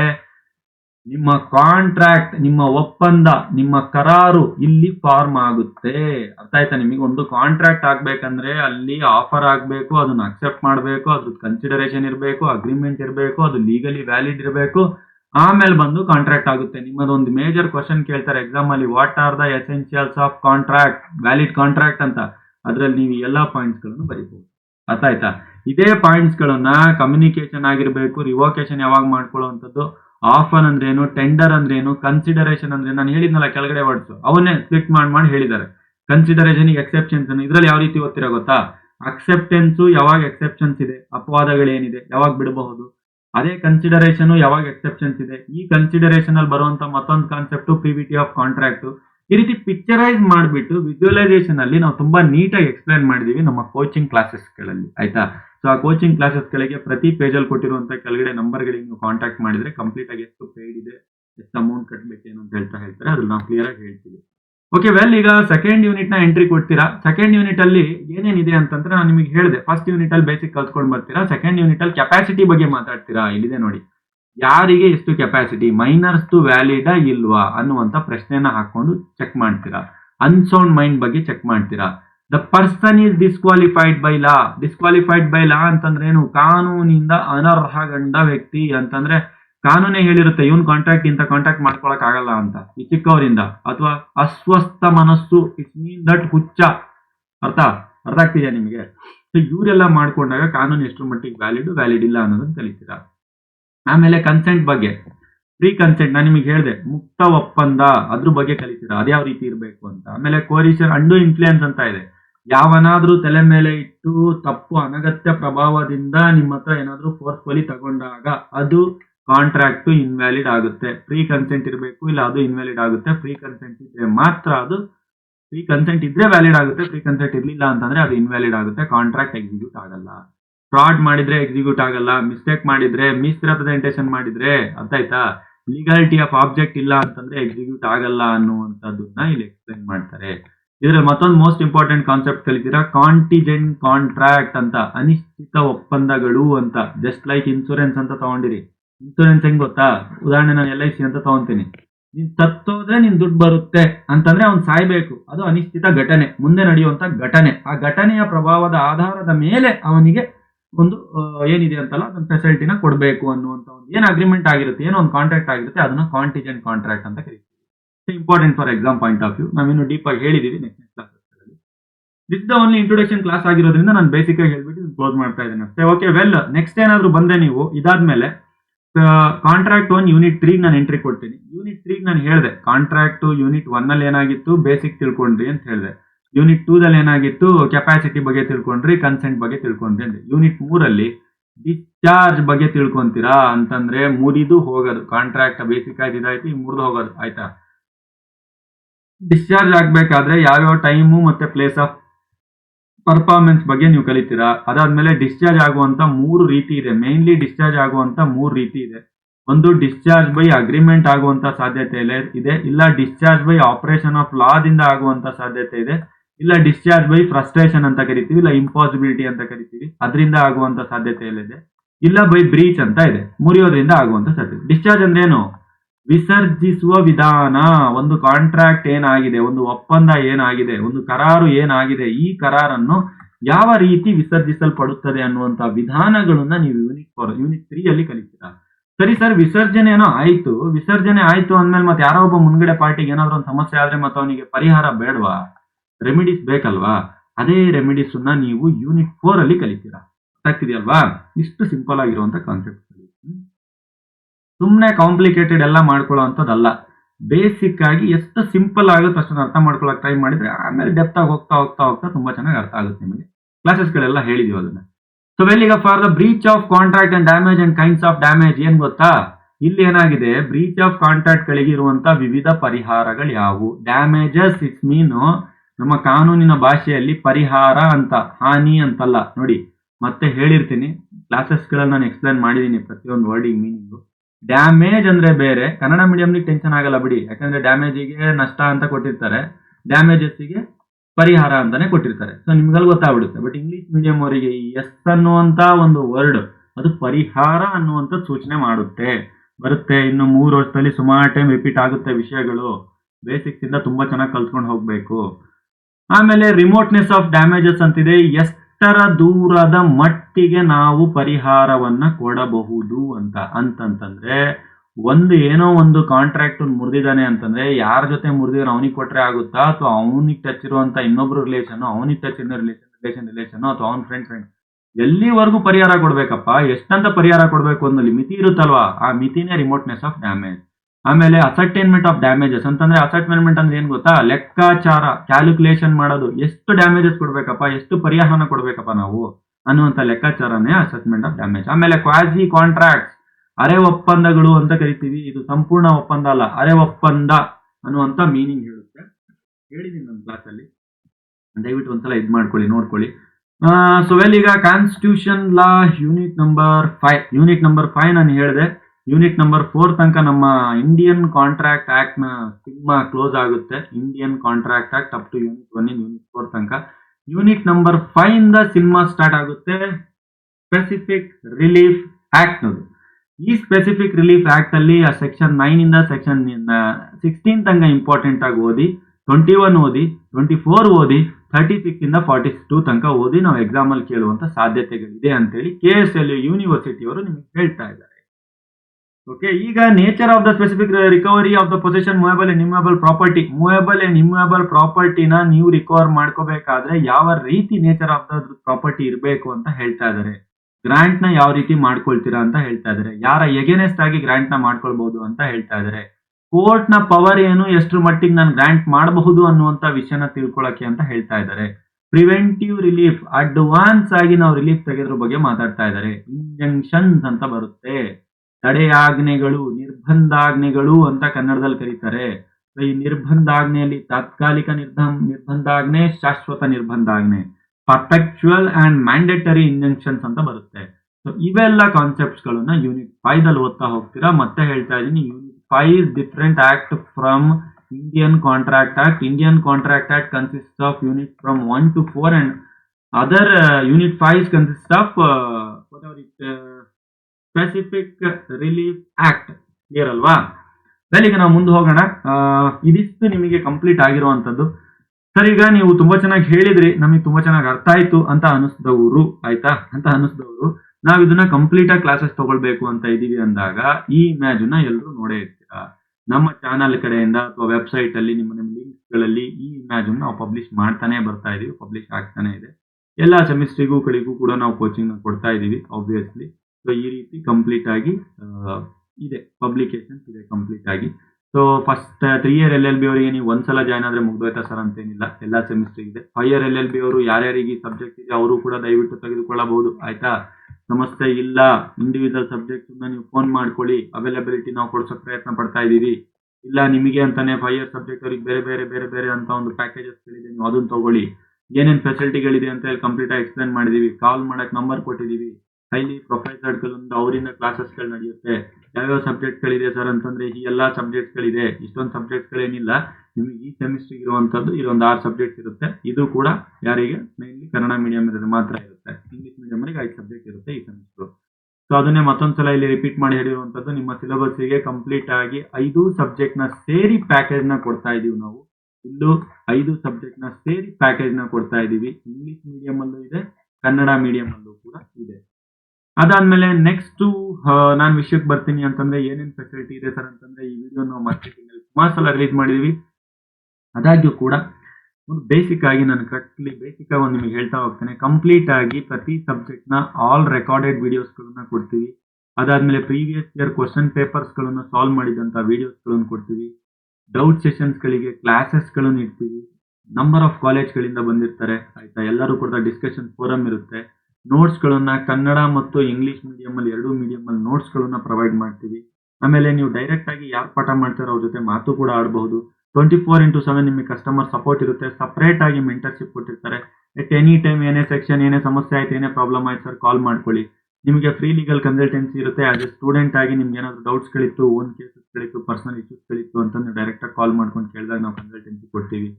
ನಿಮ್ಮ ಕಾಂಟ್ರಾಕ್ಟ್ ನಿಮ್ಮ ಒಪ್ಪಂದ, ನಿಮ್ಮ ಕರಾರು ಇಲ್ಲಿ ಫಾರ್ಮ್ ಆಗುತ್ತೆ. ಅರ್ಥ ಆಯ್ತಾ ನಿಮಗೆ? ಒಂದು ಕಾಂಟ್ರಾಕ್ಟ್ ಆಗ್ಬೇಕಂದ್ರೆ ಅಲ್ಲಿ ಆಫರ್ ಆಗ್ಬೇಕು, ಅದನ್ನ ಅಕ್ಸೆಪ್ಟ್ ಮಾಡಬೇಕು ಅದ್ರದ್ದು ಕನ್ಸಿಡರೇಷನ್ ಇರಬೇಕು ಅಗ್ರಿಮೆಂಟ್ ಇರಬೇಕು, ಅದು ಲೀಗಲಿ ವ್ಯಾಲಿಡ್ ಇರಬೇಕು. ಆಮೇಲೆ ಬಂದು ಕಾಂಟ್ರಾಕ್ಟ್ ಆಗುತ್ತೆ. ನಿಮ್ಮದೊಂದು ಮೇಜರ್ ಕ್ವಶನ್ ಕೇಳ್ತಾರೆ. ಎಕ್ಸಾಮ್ ಅಲ್ಲಿ what are the essentials of contract valid contract ಅಂತ. ಅದ್ರಲ್ಲಿ ನೀವು ಎಲ್ಲಾ ಪಾಯಿಂಟ್ಸ್ಗಳನ್ನು ಬರೀಬಹುದು. ಅರ್ಥ ಆಯ್ತಾ ಇದೇ ಪಾಯಿಂಟ್ಸ್ ಗಳನ್ನ ಕಮ್ಯುನಿಕೇಶನ್ ಆಗಿರ್ಬೇಕು ರಿವೋಕೇಶನ್ ಯಾವಾಗ ಮಾಡ್ಕೊಳ್ಳುವಂಥದ್ದು ಆಫರ್ ಅಂದ್ರೇನು ಟೆಂಡರ್ ಅಂದ್ರೇನು ಕನ್ಸಿಡರೇಷನ್ ಅಂದ್ರೆ ನಾನು ಹೇಳಿದ್ನಲ್ಲ ಕೆಳಗಡೆ ವರ್ಡ್ಸ್ ಅವನ್ನೇ ಕ್ಲಿಕ್ ಮಾಡಿ ಮಾಡಿ ಹೇಳಿದ್ದಾರೆ. ಕನ್ಸಿಡರೇಷನ್ ಎಕ್ಸೆಪ್ಷನ್ಸ್ ಇದ್ರಲ್ಲಿ ಯಾವ ರೀತಿ ಗೊತ್ತಿರೋ ಗೊತ್ತಾ? ಅಕ್ಸೆಪ್ಟೆನ್ಸ್ ಯಾವಾಗ ಎಕ್ಸೆಪ್ಷನ್ಸ್ ಇದೆ? ಅಪವಾದಗಳೇನಿದೆ? ಯಾವಾಗ ಬಿಡಬಹುದು? ಅದೇ ಕನ್ಸಿಡರೇಷನ್ ಯಾವಾಗ ಎಕ್ಸೆಪ್ಷನ್ಸ್ ಇದೆ? ಈ ಕನ್ಸಿಡರೇಷನ್ ಅಲ್ಲಿ ಬರುವಂತ ಮತ್ತೊಂದು ಕಾನ್ಸೆಪ್ಟ್ ಪಿವಿಟಿ ಆಫ್ ಕಾಂಟ್ರಾಕ್ಟ್ ಈ ರೀತಿ ಪಿಕ್ಚರೈಸ್ ಮಾಡಿಬಿಟ್ಟು ವಿಜುವಲೈಸೇಷನ್ ಅಲ್ಲಿ ನಾವು ತುಂಬಾ ನೀಟಾಗಿ ಎಕ್ಸ್ಪ್ಲೈನ್ ಮಾಡಿದೀವಿ ನಮ್ಮ ಕೋಚಿಂಗ್ ಕ್ಲಾಸಸ್ಗಳಲ್ಲಿ ಆಯ್ತಾ? ಸೊ ಆ ಕೋಚಿಂಗ್ ಕ್ಲಾಸಸ್ಗಳಿಗೆ ಪ್ರತಿ ಪೇಜಲ್ಲಿ ಕೊಟ್ಟಿರುವಂತ ಕೆಳಗಡೆ ನಂಬರ್ ಗಳಿಗೆ ನೀವು ಕಾಂಟ್ಯಾಕ್ಟ್ ಮಾಡಿದ್ರೆ ಕಂಪ್ಲೀಟ್ ಆಗಿ ಎಷ್ಟು ಪೇಯ್ಡ್ ಇದೆ, ಎಷ್ಟು ಅಮೌಂಟ್ ಕಟ್ಟಬೇಕೇನು ಅಂತ ಹೇಳ್ತಾ ಹೇಳ್ತಾರೆ ಅದನ್ನ ನಾವು ಕ್ಲಿಯರ್ ಆಗಿ ಹೇಳ್ತೀವಿ. ಓಕೆ ವೆಲ್ ಈಗ ಸೆಕೆಂಡ್ ಯೂನಿಟ್ನ ಎಂಟ್ರಿ ಕೊಡ್ತೀರಾ? ಸೆಕೆಂಡ್ ಯೂನಿಟ್ ಅಲ್ಲಿ ಏನೇನಿದೆ ಅಂತಂದ್ರೆ ನಾನು ನಿಮಗೆ ಹೇಳಿದೆ. ಫಸ್ಟ್ ಯೂನಿಟ್ ಅಲ್ಲಿ ಬೇಸಿಕ್ ಕಲ್ತ್ಕೊಂಡು ಬರ್ತೀರಾ? ಸೆಕೆಂಡ್ ಯೂನಿಟ್ ಅಲ್ಲಿ ಕೆಪಾಸಿಟಿ ಬಗ್ಗೆ ಮಾತಾಡ್ತೀರಾ? ಇಲ್ಲಿದೆ ನೋಡಿ. ಯಾರಿಗೆ ಎಷ್ಟು ಕೆಪಾಸಿಟಿ ಮೈನರ್ಸ್ ವ್ಯಾಲಿಡಾ ಇಲ್ವಾ ಅನ್ನುವಂತ ಪ್ರಶ್ನೆನ ಹಾಕೊಂಡು ಚೆಕ್ ಮಾಡ್ತೀರಾ? ಅನ್ಸೌಂಡ್ ಮೈಂಡ್ ಬಗ್ಗೆ ಚೆಕ್ ಮಾಡ್ತೀರಾ? The person is disqualified by law disqualified by law ಅಂತಂದ್ರೆ ಏನು? ಕಾನೂನಿಂದ ಅನರ್ಹಗೊಂಡ ವ್ಯಕ್ತಿ ಅಂತಂದ್ರೆ ಕಾನೂನೇ ಹೇಳಿರುತ್ತೆ, ಇವನ್ ಕಾಂಟ್ಯಾಕ್ಟ್ ಇಂತ ಕಾಂಟ್ಯಾಕ್ಟ್ ಮಾಡ್ಕೊಳಕ್ ಆಗಲ್ಲ ಅಂತ. ಈ ಚಿಕ್ಕವರಿಂದ, ಅಥವಾ ಅಸ್ವಸ್ಥ ಮನಸ್ಸು ಇಟ್ ಮೀನ್ ದಟ್ ಹುಚ್ಚ. ಅರ್ಥ? ಅರ್ಥ ಆಗ್ತಿದೆಯಾ ನಿಮಗೆ? ಸೊ ಇವರೆಲ್ಲ ಮಾಡ್ಕೊಂಡಾಗ ಕಾನೂನು ಎಷ್ಟು ಮಟ್ಟಿಗೆ ವ್ಯಾಲಿಡ್ ವ್ಯಾಲಿಡ್ ಇಲ್ಲ ಅನ್ನೋದನ್ನ ಕಲಿತೀರಾ? ಆಮೇಲೆ ಕನ್ಸೆಂಟ್ ಬಗ್ಗೆ. ಫ್ರೀ ಕನ್ಸೆಂಟ್ ನಾನು ನಿಮಗೆ ಹೇಳಿದೆ, ಮುಕ್ತ ಒಪ್ಪಂದ, ಅದ್ರ ಬಗ್ಗೆ ಕಲಿತೀರಾ? ಅದ್ಯಾವ ರೀತಿ ಇರಬೇಕು ಅಂತ. ಆಮೇಲೆ ಕೋರಿಷನ್ ಅಂಡು ಇನ್ಫ್ಲೂಯೆನ್ಸ್ ಅಂತ ಇದೆ. ಯಾವನಾದ್ರೂ ತಲೆ ಮೇಲೆ ಇಟ್ಟು ತಪ್ಪು ಅನಗತ್ಯ ಪ್ರಭಾವದಿಂದ ನಿಮ್ಮ ಹತ್ರ ಏನಾದ್ರೂ ಫೋರ್ಸ್ಫುಲಿ ತಗೊಂಡಾಗ, ಅದು ಕಾಂಟ್ರಾಕ್ಟ್ ಇನ್ವ್ಯಾಲಿಡ್ ಆಗುತ್ತೆ. ಫ್ರೀ ಕನ್ಸೆಂಟ್ ಇರಬೇಕು ಇಲ್ಲ ಅದು ಇನ್ವ್ಯಾಲಿಡ್ ಆಗುತ್ತೆ. ಫ್ರೀ ಕನ್ಸೆಂಟ್ ಇದ್ರೆ ಮಾತ್ರ ಅದು ಫ್ರೀ ಕನ್ಸೆಂಟ್ ಇದ್ರೆ ವ್ಯಾಲಿಡ್ ಆಗುತ್ತೆ. ಫ್ರೀ ಕನ್ಸೆಂಟ್ ಇರಲಿಲ್ಲ ಅಂತಂದ್ರೆ ಅದು ಇನ್ವ್ಯಾಲಿಡ್ ಆಗುತ್ತೆ. ಕಾಂಟ್ರಾಕ್ಟ್ ಎಕ್ಸಿಕ್ಯೂಟ್ ಆಗಲ್ಲ. ಫ್ರಾಡ್ ಮಾಡಿದ್ರೆ ಎಕ್ಸಿಕ್ಯೂಟ್ ಆಗಲ್ಲ. ಮಿಸ್ಟೇಕ್ ಮಾಡಿದ್ರೆ ಮಿಸ್ ರೆಪ್ರೆಸೆಂಟೇಷನ್ ಮಾಡಿದ್ರೆ ಅರ್ಥ ಆಯ್ತಾ ಲೀಗಾಲಿಟಿ ಆಫ್ ಆಬ್ಜೆಕ್ಟ್ ಇಲ್ಲ ಅಂತಂದ್ರೆ ಎಕ್ಸಿಕ್ಯೂಟ್ ಆಗಲ್ಲ ಅನ್ನುವಂಥದ್ದನ್ನ ಇಲ್ಲಿ ಎಕ್ಸ್ಪ್ಲೈನ್ ಮಾಡ್ತಾರೆ. ಇದ್ರಲ್ಲಿ ಮತ್ತೊಂದು ಮೋಸ್ಟ್ ಇಂಪಾರ್ಟೆಂಟ್ ಕಾನ್ಸೆಪ್ಟ್ ಕಲಿತೀರಾ? ಕಾಂಟಿಜೆಂಟ್ ಕಾಂಟ್ರಾಕ್ಟ್ ಅಂತ, ಅನಿಶ್ಚಿತ ಒಪ್ಪಂದಗಳು ಅಂತ ಜಸ್ಟ್ ಲೈಕ್ ಇನ್ಸೂರೆನ್ಸ್ ಅಂತ ತಗೊಂಡಿರಿ. ಇನ್ಸೂರೆನ್ಸ್ ಹೆಂಗ್ ಗೊತ್ತಾ? ಉದಾಹರಣೆ ನಾನು ಎಲ್ ಐ ಸಿ ಅಂತ ತಗೊಂತೀನಿ. ನೀನ್ ಸತ್ತೋದ್ರೆ ನಿನ್ ದುಡ್ಡು ಬರುತ್ತೆ ಅಂತಂದ್ರೆ ಅವ್ನು ಸಾಯ್ಬೇಕು. ಅದು ಅನಿಶ್ಚಿತ ಘಟನೆ. ಮುಂದೆ ನಡೆಯುವಂತ ಘಟನೆ. ಆ ಘಟನೆಯ ಪ್ರಭಾವದ ಆಧಾರದ ಮೇಲೆ ಅವನಿಗೆ ಒಂದು ಏನಿದೆ ಅಂತಲ್ಲ, ಅದನ್ನ ಫೆಸಿಲಿಟಿನ ಕೊಡಬೇಕು ಅನ್ನುವಂತ ಒಂದು, ಏನ್ ಅಗ್ರಿಮೆಂಟ್ ಆಗಿರುತ್ತೆ, ಏನೋ ಒಂದು ಕಾಂಟ್ರಾಕ್ಟ್ ಆಗಿರುತ್ತೆ, ಅದನ್ನ ಕಾಂಟಿಜೆಂಟ್ ಕಾಂಟ್ರಾಕ್ಟ್ ಅಂತ ಕರಿತೀವಿ. Important for exam point of view ನಾವಿನ್ನು ಡೀಪ್ ಆಗಿ ಹೇಳಿದೀವಿ next class this the only introduction class ಆಗಿರೋದ್ರಿಂದ ನಾನು ಬೇಸಿಕ್ ಆಗಿ ಹೇಳ್ಬಿಟ್ಟು ಕ್ಲೋಸ್ ಮಾಡ್ತಾ ಇದ್ದೇನೆ ಓಕೆ ವೆಲ್ ನೆಕ್ಸ್ಟ್ ಏನಾದ್ರು ಬಂದೆ ನೀವು, ಇದಾದ್ಮೇಲೆ ಕಾಂಟ್ರಾಕ್ಟ್ ಒನ್ ಯೂನಿಟ್ ತ್ರೀ ನಾನು ಎಂಟ್ರಿ ಕೊಡ್ತೀನಿ. ಯೂನಿಟ್ ತ್ರೀ ನಾನು ಹೇಳಿದೆ ಕಾಂಟ್ರಾಕ್ಟ್ ಯೂನಿಟ್ ಒನ್ ಅಲ್ಲಿ ಏನಾಗಿತ್ತು? ಬೇಸಿಕ್ ತಿಳ್ಕೊಂಡ್ರಿ ಅಂತ ಹೇಳಿದೆ. ಯೂನಿಟ್ ಟೂ ದಲ್ಲಿ ಏನಾಗಿತ್ತು? ಕೆಪಾಸಿಟಿ ಬಗ್ಗೆ ತಿಳ್ಕೊಂಡ್ರಿ ಕನ್ಸೆಂಟ್ ಬಗ್ಗೆ ತಿಳ್ಕೊಂಡ್ರಿ ಅಂತ ಯೂನಿಟ್ ಮೂರಲ್ಲಿ ಡಿಸ್ಚಾರ್ಜ್ ಬಗ್ಗೆ ತಿಳ್ಕೊಂತೀರಾ ಅಂತಂದ್ರೆ ಮುರಿದು ಹೋಗೋದು. ಕಾಂಟ್ರಾಕ್ಟ್ ಬೇಸಿಕ್ ಆಯ್ತು, ಇದಾಯ್ತು ಈಗ ಮುರಿದು ಹೋಗೋದು, ಆಯ್ತಾ? ಡಿಸ್ಚಾರ್ಜ್ ಆಗ್ಬೇಕಾದ್ರೆ ಯಾವ್ಯಾವ ಟೈಮು ಮತ್ತೆ ಪ್ಲೇಸ್ ಆಫ್ ಪರ್ಫಾರ್ಮೆನ್ಸ್ ಬಗ್ಗೆ ನೀವು ಕಲಿತೀರಾ? ಅದಾದ್ಮೇಲೆ ಡಿಸ್ಚಾರ್ಜ್ ಆಗುವಂತ ಮೂರು ರೀತಿ ಇದೆ. ಮೇನ್ಲಿ ಡಿಸ್ಚಾರ್ಜ್ ಆಗುವಂತ ಮೂರು ರೀತಿ ಇದೆ. ಒಂದು ಡಿಸ್ಚಾರ್ಜ್ ಬೈ ಅಗ್ರಿಮೆಂಟ್ ಆಗುವಂತ ಸಾಧ್ಯತೆ ಇದೆ. ಇಲ್ಲ ಡಿಸ್ಚಾರ್ಜ್ ಬೈ ಆಪರೇಷನ್ ಆಫ್ ಲಾದಿಂದ ಆಗುವಂತ ಸಾಧ್ಯತೆ ಇದೆ. ಇಲ್ಲ ಡಿಸ್ಚಾರ್ಜ್ ಬೈ ಫ್ರಸ್ಟ್ರೇಷನ್ ಅಂತ ಕರಿತೀವಿ. ಇಲ್ಲ ಇಂಪಾಸಿಬಿಲಿಟಿ ಅಂತ ಕರಿತೀವಿ. ಅದರಿಂದ ಆಗುವಂತ ಸಾಧ್ಯತೆ ಇದೆ. ಇಲ್ಲ ಬೈ ಬ್ರೀಚ್ ಅಂತ ಇದೆ. ಮುರಿಯೋದ್ರಿಂದ ಆಗುವಂತ ಸಾಧ್ಯತೆ ಡಿಸ್ಚಾರ್ಜ್ ಅಂದ್ರೆ ಏನು ವಿಸರ್ಜಿಸುವ ವಿಧಾನ, ಒಂದು ಕಾಂಟ್ರಾಕ್ಟ್ ಏನಾಗಿದೆ, ಒಂದು ಒಪ್ಪಂದ ಏನಾಗಿದೆ, ಒಂದು ಕರಾರು ಏನಾಗಿದೆ, ಈ ಕರಾರನ್ನು ಯಾವ ರೀತಿ ವಿಸರ್ಜಿಸಲ್ಪಡುತ್ತದೆ ಅನ್ನುವಂತಹ ವಿಧಾನಗಳನ್ನ ನೀವು ಯೂನಿಟ್ ಫೋರ್ ಯೂನಿಟ್ ತ್ರೀ ಅಲ್ಲಿ ಕಲಿತೀರಾ. ಸರಿ ಸರ್ ವಿಸರ್ಜನೆ ಏನೋ ಆಯ್ತು. ವಿಸರ್ಜನೆ ಆಯ್ತು ಅಂದ್ಮೇಲೆ ಮತ್ತೆ ಯಾರೋ ಒಬ್ಬ ಮುಂದ್ಗಡೆ ಪಾರ್ಟಿಗೆ ಏನಾದ್ರು ಒಂದು ಸಮಸ್ಯೆ ಆದ್ರೆ ಮತ್ತೆ ಅವನಿಗೆ ಪರಿಹಾರ ಬೇಡವಾ? ರೆಮಿಡೀಸ್ ಬೇಕಲ್ವಾ? ಅದೇ ರೆಮಿಡೀಸ್ ನೀವು ಯೂನಿಟ್ ಫೋರ್ ಅಲ್ಲಿ ಕಲಿತೀರಾ. ಗೊತ್ತಾಗ್ತಿದೆಯಲ್ವಾ ಇಷ್ಟು ಸಿಂಪಲ್ ಆಗಿರುವಂತ ಕಾನ್ಸೆಪ್ಟ್ ಸುಮ್ಮನೆ ಕಾಂಪ್ಲಿಕೇಟೆಡ್ ಎಲ್ಲ ಮಾಡ್ಕೊಳ್ಳೋ ಅಂಥದ್ದಲ್ಲ. ಬೇಸಿಕ್ ಆಗಿ ಎಷ್ಟು ಸಿಂಪಲ್ ಆಗುತ್ತೆ ಅಷ್ಟನ್ನು ಅರ್ಥ ಮಾಡ್ಕೊಳ್ಳೋಕೆ ಟ್ರೈ ಮಾಡಿದ್ರೆ ಆಮೇಲೆ ಡೆಪ್ತ್ ಆಗಿ ಹೋಗ್ತಾ ಹೋಗ್ತಾ ಹೋಗ್ತಾ ತುಂಬಾ ಚೆನ್ನಾಗಿ ಅರ್ಥ ಆಗುತ್ತೆ ನಿಮಗೆ. ಕ್ಲಾಸಸ್ಗಳೆಲ್ಲ ಹೇಳಿದೀವಿ ಅದನ್ನ. ಸೊ ಈಗ for the breach of contract and damage and kinds of damage ಏನ್ ಗೊತ್ತಾ? ಇಲ್ಲಿ ಏನಾಗಿದೆ? ಬ್ರೀಚ್ ಆಫ್ ಕಾಂಟ್ರಾಕ್ಟ್ ಗಳಿಗೆ ಇರುವಂತ ವಿವಿಧ ಪರಿಹಾರಗಳು ಯಾವುವು? ಡ್ಯಾಮೇಜಸ್ ಇಟ್ಸ್ ಮೀನು ನಮ್ಮ ಕಾನೂನಿನ ಭಾಷೆಯಲ್ಲಿ ಪರಿಹಾರ ಅಂತ, ಹಾನಿ ಅಂತಲ್ಲ. ನೋಡಿ, ಮತ್ತೆ ಹೇಳಿರ್ತೀನಿ. ಕ್ಲಾಸಸ್ಗಳಲ್ಲಿ ನಾನು ಎಕ್ಸ್ಪ್ಲೇನ್ ಮಾಡಿದ್ದೀನಿ ಪ್ರತಿಯೊಂದು ವರ್ಡಿಂಗ್ ಮೀನಿಂಗು ಡ್ಯಾಮೇಜ್ ಅಂದ್ರೆ ಬೇರೆ. ಕನ್ನಡ ಮೀಡಿಯಂ ಟೆನ್ಷನ್ ಆಗಲ್ಲ ಬಿಡಿ. ಯಾಕಂದ್ರೆ ಡ್ಯಾಮೇಜಿಗೆ ನಷ್ಟ ಅಂತ ಕೊಟ್ಟಿರ್ತಾರೆ. ಡ್ಯಾಮೇಜಸ್ಗೆ ಪರಿಹಾರ ಅಂತಾನೆ ಕೊಟ್ಟಿರ್ತಾರೆ. ಸೊ ನಿಮ್ಗಲ್ಲಿ ಗೊತ್ತಾಗ್ಬಿಡುತ್ತೆ. ಬಟ್ ಇಂಗ್ಲಿಷ್ ಮೀಡಿಯಂ ಅವರಿಗೆ ಈ ಎಸ್ ಅನ್ನುವಂತ ಒಂದು ವರ್ಡ್ ಅದು ಪರಿಹಾರ ಅನ್ನುವಂತ ಸೂಚನೆ ಮಾಡುತ್ತೆ. ಬರುತ್ತೆ. ಇನ್ನು ಮೂರು ವರ್ಷದಲ್ಲಿ ಸುಮಾರು ಟೈಮ್ ರಿಪೀಟ್ ಆಗುತ್ತೆ ವಿಷಯಗಳು. ಬೇಸಿಕ್ಸ್ ಇಂದ ತುಂಬಾ ಚೆನ್ನಾಗಿ ಕಲ್ತ್ಕೊಂಡು ಹೋಗ್ಬೇಕು. ಆಮೇಲೆ ರಿಮೋಟ್ನೆಸ್ ಆಫ್ ಡ್ಯಾಮೇಜಸ್ ಅಂತಿದೆ. ಎಷ್ಟರ ದೂರದ ಮಟ್ಟಿಗೆ ನಾವು ಪರಿಹಾರವನ್ನ ಕೊಡಬಹುದು ಅಂತ, ಅಂತಂತಂದ್ರೆ ಒಂದು ಏನೋ ಒಂದು ಕಾಂಟ್ರಾಕ್ಟ್ ಮುರಿದಿದ್ದಾನೆ ಅಂತಂದ್ರೆ ಯಾರ ಜೊತೆ ಮುರಿದಿದ್ರೆ ಅವನಿಗೆ ಕೊಟ್ರೆ ಆಗುತ್ತಾ? ಅಥವಾ ಅವನಿಗೆ ಟಚ್ ಇರುವಂತ ಇನ್ನೊಬ್ರು ರಿಲೇಷನ್ ಅವನಿಗೆ ಟಚ್ ಇರೋ ರಿಲೇಷನ್ ರಿಲೇಷನ್ ರಿಲೇಷನ್ ಅಥವಾ ಅವ್ನ ಫ್ರೆಂಡ್ ಫ್ರೆಂಡ್ ಎಲ್ಲಿವರೆಗೂ ಪರಿಹಾರ ಕೊಡ್ಬೇಕಪ್ಪ? ಎಷ್ಟಂತ ಪರಿಹಾರ ಕೊಡ್ಬೇಕು ಅನ್ನೋಲ್ಲಿ ಮಿತಿ ಇರುತ್ತಲ್ವಾ? ಆ ಮಿತಿನೇ ರಿಮೋಟ್ನೆಸ್ ಆಫ್ ಡ್ಯಾಮೇಜ್ ಆಮೇಲೆ ಅಸರ್ಟೈನ್ಮೆಂಟ್ ಆಫ್ ಡ್ಯಾಮೇಜಸ್ ಅಂತಂದ್ರೆ ಅಸರ್ಟೈನ್ಮೆಂಟ್ ಅಂದ್ರೆ ಏನ್ ಗೊತ್ತಾ? ಲೆಕ್ಕಾಚಾರ ಕ್ಯಾಲ್ಕುಲೇಷನ್ ಮಾಡೋದು, ಎಷ್ಟು ಡ್ಯಾಮೇಜಸ್ ಕೊಡ್ಬೇಕಪ್ಪ, ಎಷ್ಟು ಪರಿಹಾರನ ಕೊಡ್ಬೇಕಪ್ಪ ನಾವು ಅನ್ನುವಂತ ಲೆಕ್ಕಾಚಾರನೇ ಅಸೆಸ್ಮೆಂಟ್ ಆಫ್ ಡ್ಯಾಮೇಜ್ ಆಮೇಲೆ ಕ್ವಾಸಿ ಕಾಂಟ್ರಾಕ್ಟ್ಸ್ ಅರೆ ಒಪ್ಪಂದಗಳು ಅಂತ ಕರಿತೀವಿ. ಇದು ಸಂಪೂರ್ಣ ಒಪ್ಪಂದ ಅಲ್ಲ, ಅರೆ ಒಪ್ಪಂದ ಅನ್ನುವಂತ ಮೀನಿಂಗ್ ಹೇಳುತ್ತೆ. ಹೇಳಿದೀನಿ ನನ್ನ ಕ್ಲಾಸಲ್ಲಿ ದಯವಿಟ್ಟು ಒಂದ್ಸಲ ಇದ್ ಮಾಡ್ಕೊಳ್ಳಿ, ನೋಡ್ಕೊಳ್ಳಿ. ಸೊ ವೆಲ್ ಈಗ constitution law unit number five unit number five ನಾನು ಹೇಳಿದೆ. ಯೂನಿಟ್ ನಂಬರ್ ಫೋರ್ ತನಕ ನಮ್ಮ ಇಂಡಿಯನ್ ಕಾಂಟ್ರಾಕ್ಟ್ ಆಕ್ಟ್ನ ಸಿಗ್ಮಾ ಕ್ಲೋಸ್ ಆಗುತ್ತೆ. Indian contract act up to unit one unit four ತನಕ. ಯೂನಿಟ್ ನಂಬರ್ ಫೈವ್ ಇಂದ ಸಿನಿಮಾ ಸ್ಟಾರ್ಟ್ ಆಗುತ್ತೆ. ಸ್ಪೆಸಿಫಿಕ್ ರಿಲೀಫ್ ಆಕ್ಟ್ ನದು. ಈ ಸ್ಪೆಸಿಫಿಕ್ ರಿಲೀಫ್ ಆಕ್ಟ್ ಅಲ್ಲಿ ಆ ಸೆಕ್ಷನ್ ನೈನ್ ಇಂದ ಸೆಕ್ಷನ್ ಸಿಕ್ಸ್ಟೀನ್ ತನಕ ಇಂಪಾರ್ಟೆಂಟ್ ಆಗಿ ಓದಿ ಟ್ವೆಂಟಿ ಒನ್ ಓದಿ ಟ್ವೆಂಟಿ ಫೋರ್ ಓದಿ ಥರ್ಟಿ ಸಿಕ್ಸ್ ಇಂದ ಫಾರ್ಟಿ ಟೂ ತನಕ ಓದಿ ನಾವು ಎಕ್ಸಾಮ್ ಅಲ್ಲಿ ಕೇಳುವಂತ ಸಾಧ್ಯತೆಗಳಿದೆ ಅಂತೇಳಿ ಕೆ ಎಸ್ ಎಲ್ ಯೂನಿವರ್ಸಿಟಿಯವರು ನಿಮಗೆ ಹೇಳ್ತಾ ಇದ್ದಾರೆ. ಓಕೆ ಈಗ nature of the specific recovery of the position movable and immovable property movable and immovable ಪ್ರಾಪರ್ಟಿನ ನೀವು ರಿಕವರ್ ಮಾಡ್ಕೋಬೇಕಾದ್ರೆ ಯಾವ ರೀತಿ ನೇಚರ್ ಆಫ್ ದ ಪ್ರಾಪರ್ಟಿ ಇರಬೇಕು ಅಂತ ಹೇಳ್ತಾ ಇದ್ದಾರೆ ಗ್ರಾಂಟ್ನ ಯಾವ ರೀತಿ ಮಾಡ್ಕೊಳ್ತೀರಾ ಅಂತ ಹೇಳ್ತಾ ಇದ್ದಾರೆ ಯಾರ ಎಗೇನೆಸ್ಟ್ ಆಗಿ ಗ್ರಾಂಟ್ನ ಮಾಡ್ಕೊಳ್ಬಹುದು ಅಂತ ಹೇಳ್ತಾ ಇದ್ದಾರೆ ಕೋರ್ಟ್ನ ಪವರ್ ಏನು ಎಷ್ಟು ಮಟ್ಟಿಗೆ ನಾನು ಗ್ರಾಂಟ್ ಮಾಡಬಹುದು ಅನ್ನುವಂತ ವಿಷಯನ ತಿಳ್ಕೊಳಕ್ಕೆ ಅಂತ ಹೇಳ್ತಾ ಇದ್ದಾರೆ ಪ್ರಿವೆಂಟಿವ್ ರಿಲೀಫ್ ಅಡ್ವಾನ್ಸ್ ಆಗಿ ನಾವು ರಿಲೀಫ್ ತೆಗೆದ್ರ ಬಗ್ಗೆ ಮಾತಾಡ್ತಾ ಇದ್ದಾರೆ ಇಂಜಂಕ್ಷನ್ಸ್ ಅಂತ ಬರುತ್ತೆ. ತಡೆಯಾಜ್ಞೆಗಳು, ನಿರ್ಬಂಧಾಜ್ಞೆಗಳು ಅಂತ ಕನ್ನಡದಲ್ಲಿ ಕರೀತಾರೆ. ಈ ನಿರ್ಬಂಧಾಜ್ಞೆಯಲ್ಲಿ ತಾತ್ಕಾಲಿಕ ನಿರ್ಬಂ, ನಿರ್ಬಂಧಾಜ್ಞೆ, ಶಾಶ್ವತ ನಿರ್ಬಂಧಾಜ್ಞೆ ಪರ್ಫೆಕ್ಚುಯಲ್ ಅಂಡ್ ಮ್ಯಾಂಡೇಟರಿ ಇಂಜಂಕ್ಷನ್ಸ್ ಅಂತ ಬರುತ್ತೆ. ಸೊ ಇವೆಲ್ಲ ಕಾನ್ಸೆಪ್ಟ್ಸ್ ಗಳನ್ನ ಯೂನಿಟ್ ಫೈವ್ ದಲ್ಲಿ ಓದ್ತಾ ಹೋಗ್ತೀರಾ? ಮತ್ತೆ ಹೇಳ್ತಾ ಇದೀನಿ unit five is different act from Indian contract act Indian contract act consist of unit from one to four and other unit five consist of it uh, relief act clear ಅಲ್ವಾ ಸರಿ ಈಗ ನಾವು ಮುಂದೆ ಹೋಗೋಣ. ಇದಿಷ್ಟು ನಿಮಗೆ ಕಂಪ್ಲೀಟ್ ಆಗಿರುವಂತದ್ದು sir ಈಗ ನೀವು ತುಂಬಾ ಚೆನ್ನಾಗಿ ಹೇಳಿದ್ರಿ. ನಮಗೆ ತುಂಬಾ ಚೆನ್ನಾಗಿ ಅರ್ಥ ಆಯ್ತು ಅಂತ ಅನಿಸ್ದವರು ಆಯ್ತಾ? ಅಂತ ಅನಿಸ್ದವರು ನಾವು ಇದನ್ನ ಕಂಪ್ಲೀಟ್ ಆಗಿ ಕ್ಲಾಸಸ್ ತಗೊಳ್ಬೇಕು ಅಂತ ಇದೀವಿ ಅಂದಾಗ ಈ ಇಮ್ಯಾಜ್ನ ಎಲ್ಲರೂ ನೋಡೇ ಇರ್ತೀರಾ? ನಮ್ಮ ಚಾನಲ್ ಕಡೆಯಿಂದ ಅಥವಾ ವೆಬ್ಸೈಟ್ ಅಲ್ಲಿ ನಿಮ್ಮ ನಿಮ್ಮ ಲಿಂಕ್ಗಳಲ್ಲಿ ಈ ಇಮ್ಯಾಜ್ ನಾವು ಪಬ್ಲಿಷ್ ಮಾಡ್ತಾನೆ ಬರ್ತಾ ಇದೀವಿ ಪಬ್ಲಿಷ್ ಆಗ್ತಾನೆ ಇದೆ. ಎಲ್ಲ ಸೆಮಿಸ್ಟ್ರಿಗೂ ಕಡೆಗೂ ಕೂಡ ನಾವು ಕೋಚಿಂಗ್ ಕೊಡ್ತಾ ಇದೀವಿ ಆಬ್ವಿಯಸ್ಲಿ ಸೊ ಈ ರೀತಿ ಕಂಪ್ಲೀಟ್ ಆಗಿ ಇದೆ. ಪಬ್ಲಿಕೇಶನ್ಸ್ ಇದೆ ಕಂಪ್ಲೀಟ್ ಆಗಿ. So first three year L L B ಅವರಿಗೆ ನೀವು ಒಂದ್ಸಲ ಜಾಯ್ನ್ ಆದ್ರೆ ಮುಗ್ದೋಯ್ತಾ ಸರ್ ಅಂತೇನಿಲ್ಲ. ಎಲ್ಲ ಸೆಮಿಸ್ಟರ್ ಇದೆ. Five year L L B ಅವರು ಯಾರ್ಯಾರಿಗೆ ಸಬ್ಜೆಕ್ಟ್ ಇದೆ ಅವರು ಕೂಡ ದಯವಿಟ್ಟು ತೆಗೆದುಕೊಳ್ಳಬಹುದು. ಆಯ್ತಾ? ಸಮಸ್ಯೆ ಇಲ್ಲ ಇಂಡಿವಿಜುವಲ್ ಸಬ್ಜೆಕ್ಟ್ ನೀವು ಫೋನ್ ಮಾಡ್ಕೊಳ್ಳಿ. ಅವೈಲಬಿಲಿಟಿ ನಾವು ಕೊಡ್ಸೋಕೆ ಪ್ರಯತ್ನ ಪಡ್ತಾ ಇದ್ದೀವಿ. ಇಲ್ಲ, ನಿಮಗೆ ಅಂತಾನೆ ಫೈವ್ ಇಯರ್ ಸಬ್ಜೆಕ್ಟ್ ಅವ್ರಿಗೆ ಬೇರೆ ಬೇರೆ ಬೇರೆ ಬೇರೆ ಅಂತ ಒಂದು ಪ್ಯಾಕೇಜಸ್ ಗಳಿದೆ. ನೀವು ಅದನ್ನ ತಗೊಳ್ಳಿ. ಏನೇನು ಫೆಸಿಲಿಟಿಗಳಿದೆ ಅಂತ ಹೇಳಿ ಕಂಪ್ಲೀಟ್ ಆಗಿ ಎಕ್ಸ್ಪ್ಲೇನ್ ಮಾಡಿದೀವಿ. ಕಾಲ್ ಮಾಡಕ್ ನಂಬರ್ ಕೊಟ್ಟಿದೀವಿ. ಹೈಲಿ ಪ್ರೊಫೆಸರ್ಗಳಿಂದ ಅವರಿಂದ ಕ್ಲಾಸಸ್ಗಳು ನಡೆಯುತ್ತೆ. ಯಾವ್ಯಾವ ಸಬ್ಜೆಕ್ಟ್ಗಳಿದೆ ಸರ್ ಅಂತಂದ್ರೆ ಈ ಎಲ್ಲ ಸಬ್ಜೆಕ್ಟ್ಗಳಿದೆ ಇಷ್ಟೊಂದು ಸಬ್ಜೆಕ್ಟ್ಗಳೇನಿಲ್ಲ ನಿಮಗೆ ಈ ಸೆಮಿಸ್ಟರ್ ಇರುವಂತದ್ದು ಇದೊಂದು ಆರು ಸಬ್ಜೆಕ್ಟ್ ಇರುತ್ತೆ. ಇದು ಕೂಡ ಯಾರಿಗೆ? ಮೇನ್ಲಿ ಕನ್ನಡ ಮೀಡಿಯಂ ಇರೋದು ಮಾತ್ರ ಇರುತ್ತೆ. ಇಂಗ್ಲಿಷ್ ಮೀಡಿಯಂ ಅವರಿಗೆ ಐದು ಸಬ್ಜೆಕ್ಟ್ ಇರುತ್ತೆ ಈ ಸೆಮಿಸ್ಟರ್ ಸೊ ಅದನ್ನೇ ಮತ್ತೊಂದ್ಸಲ ಇಲ್ಲಿ ರಿಪೀಟ್ ಮಾಡಿ ಹೇಳಿರುವಂತದ್ದು, ನಿಮ್ಮ ಸಿಲೆಬಸ್ಸಿಗೆ ಕಂಪ್ಲೀಟ್ ಆಗಿ ಐದು ಸಬ್ಜೆಕ್ಟ್ನ ಸೇರಿ ಪ್ಯಾಕೇಜ್ನ ಕೊಡ್ತಾ ಇದೀವಿ ನಾವು. ಇಲ್ಲೂ ಐದು ಸಬ್ಜೆಕ್ಟ್ನ ಸೇರಿ ಪ್ಯಾಕೇಜ್ನ ಕೊಡ್ತಾ ಇದ್ದೀವಿ ಇಂಗ್ಲಿಷ್ ಮೀಡಿಯಂ ಅಲ್ಲೂ ಇದೆ, ಕನ್ನಡ ಮೀಡಿಯಂ ಅಲ್ಲೂ ಕೂಡ ಇದೆ. ಅದಾದ್ಮೇಲೆ ನೆಕ್ಸ್ಟ್ ನಾನು ವಿಷಯಕ್ಕೆ ಬರ್ತೀನಿ ಅಂತಂದ್ರೆ ಏನೇನು ಫೆಸಿಲಿಟಿ ಇದೆ ಸರ್ ಅಂತಂದ್ರೆ ಈ ವಿಡಿಯೋ ನಾವು ಮಾರ್ಕೆಟಿಂಗ್ ಅಲ್ಲಿ ಸುಮಾರು ಸಲ ರಿಲೀಸ್ ಮಾಡಿದೀವಿ. ಆದಾಗ್ಯೂ ಕೂಡ ಒಂದು ಬೇಸಿಕ್ ಆಗಿ ನಾನು ಕರೆಕ್ಟ್ಲಿ ಬೇಸಿಕ್ ಆಗಿ ಒಂದು ನಿಮಗೆ ಹೇಳ್ತಾ ಹೋಗ್ತೇನೆ. ಕಂಪ್ಲೀಟ್ ಆಗಿ ಪ್ರತಿ ಸಬ್ಜೆಕ್ಟ್ನ ಆಲ್ ರೆಕಾರ್ಡೆಡ್ ವಿಡಿಯೋಸ್ ಗಳನ್ನ ಕೊಡ್ತೀವಿ. ಅದಾದ್ಮೇಲೆ ಪ್ರೀವಿಯಸ್ ಇಯರ್ ಕ್ವಶನ್ ಪೇಪರ್ಸ್ ಗಳನ್ನ ಸಾಲ್ವ್ ಮಾಡಿದಂತ ವಿಡಿಯೋಸ್ಗಳನ್ನು ಕೊಡ್ತೀವಿ. ಡೌಟ್ ಸೆಷನ್ಸ್ ಗಳಿಗೆ ಕ್ಲಾಸಸ್ಗಳನ್ನು ಇಡ್ತೀವಿ. ನಂಬರ್ ಆಫ್ ಕಾಲೇಜ್ ಗಳಿಂದ ಬಂದಿರ್ತಾರೆ, ಆಯಿತಾ? ಎಲ್ಲರೂ ಕೂಡ ಡಿಸ್ಕಷನ್ ಫೋರಮ್ ಇರುತ್ತೆ. ನೋಟ್ಸ್ ಗಳನ್ನ ಕನ್ನಡ ಮತ್ತು ಇಂಗ್ಲಿಷ್ ಮೀಡಿಯಂ ಅಲ್ಲಿ ಎರಡೂ ನೋಟ್ಸ್ ಗಳನ್ನ ಪ್ರೊವೈಡ್ ಮಾಡ್ತೀವಿ. ಆಮೇಲೆ ನೀವು ಡೈರೆಕ್ಟ್ ಆಗಿ ಯಾರು ಪಾಠ ಮಾಡ್ತಾರೋ ಅವ್ರ ಜೊತೆ ಮಾತು ಕೂಡ ಆಡಬಹುದು. ಟ್ವೆಂಟಿ ಫೋರ್ ಇಂಟು ಸೆವೆನ್ ನಿಮಗೆ ಕಸ್ಟಮರ್ ಸಪೋರ್ಟ್ ಇರುತ್ತೆ. ಸಪರೇಟ್ ಆಗಿ ಮೆಂಟರ್ಶಿಪ್ ಕೊಟ್ಟಿರ್ತಾರೆ. ಎಟ್ ಎನಿ ಟೈಮ್ ಏನೇ ಸೆಕ್ಷನ್ ಏನೇ ಸಮಸ್ಯೆ ಆಯ್ತು, ಏನೇ ಪ್ರಾಬ್ಲಮ್ ಆಯ್ತು ಸರ್ ಕಾಲ್ ಮಾಡ್ಕೊಳ್ಳಿ. ನಿಮಗೆ ಫ್ರೀ ಲೀಗಲ್ ಕನ್ಸಲ್ಟೆನ್ಸಿ ಇರುತ್ತೆ. ಆಸ್ ಎ ಸ್ಟೂಡೆಂಟ್ ಆಗಿ ನಿಮ್ಗೆ ಏನಾದ್ರು ಡೌಟ್ಸ್ಗಳಿತ್ತು ಓನ್ ಕೇಸಸ್ಗಳಿತ್ತು ಪರ್ಸನಲ್ ಇಶ್ಯೂಸ್ಗಳಿತ್ತು ಅಂತ ನೀವು ಡೈರೆಕ್ಟ್ ಆಗಿ ಕಾಲ್ ಮಾಡ್ಕೊಂಡು ಕೇಳಿದಾಗ ನಾವು ಕನ್ಸಲ್ಟೆನ್ಸಿ ಕೊಡ್ತೀವಿ.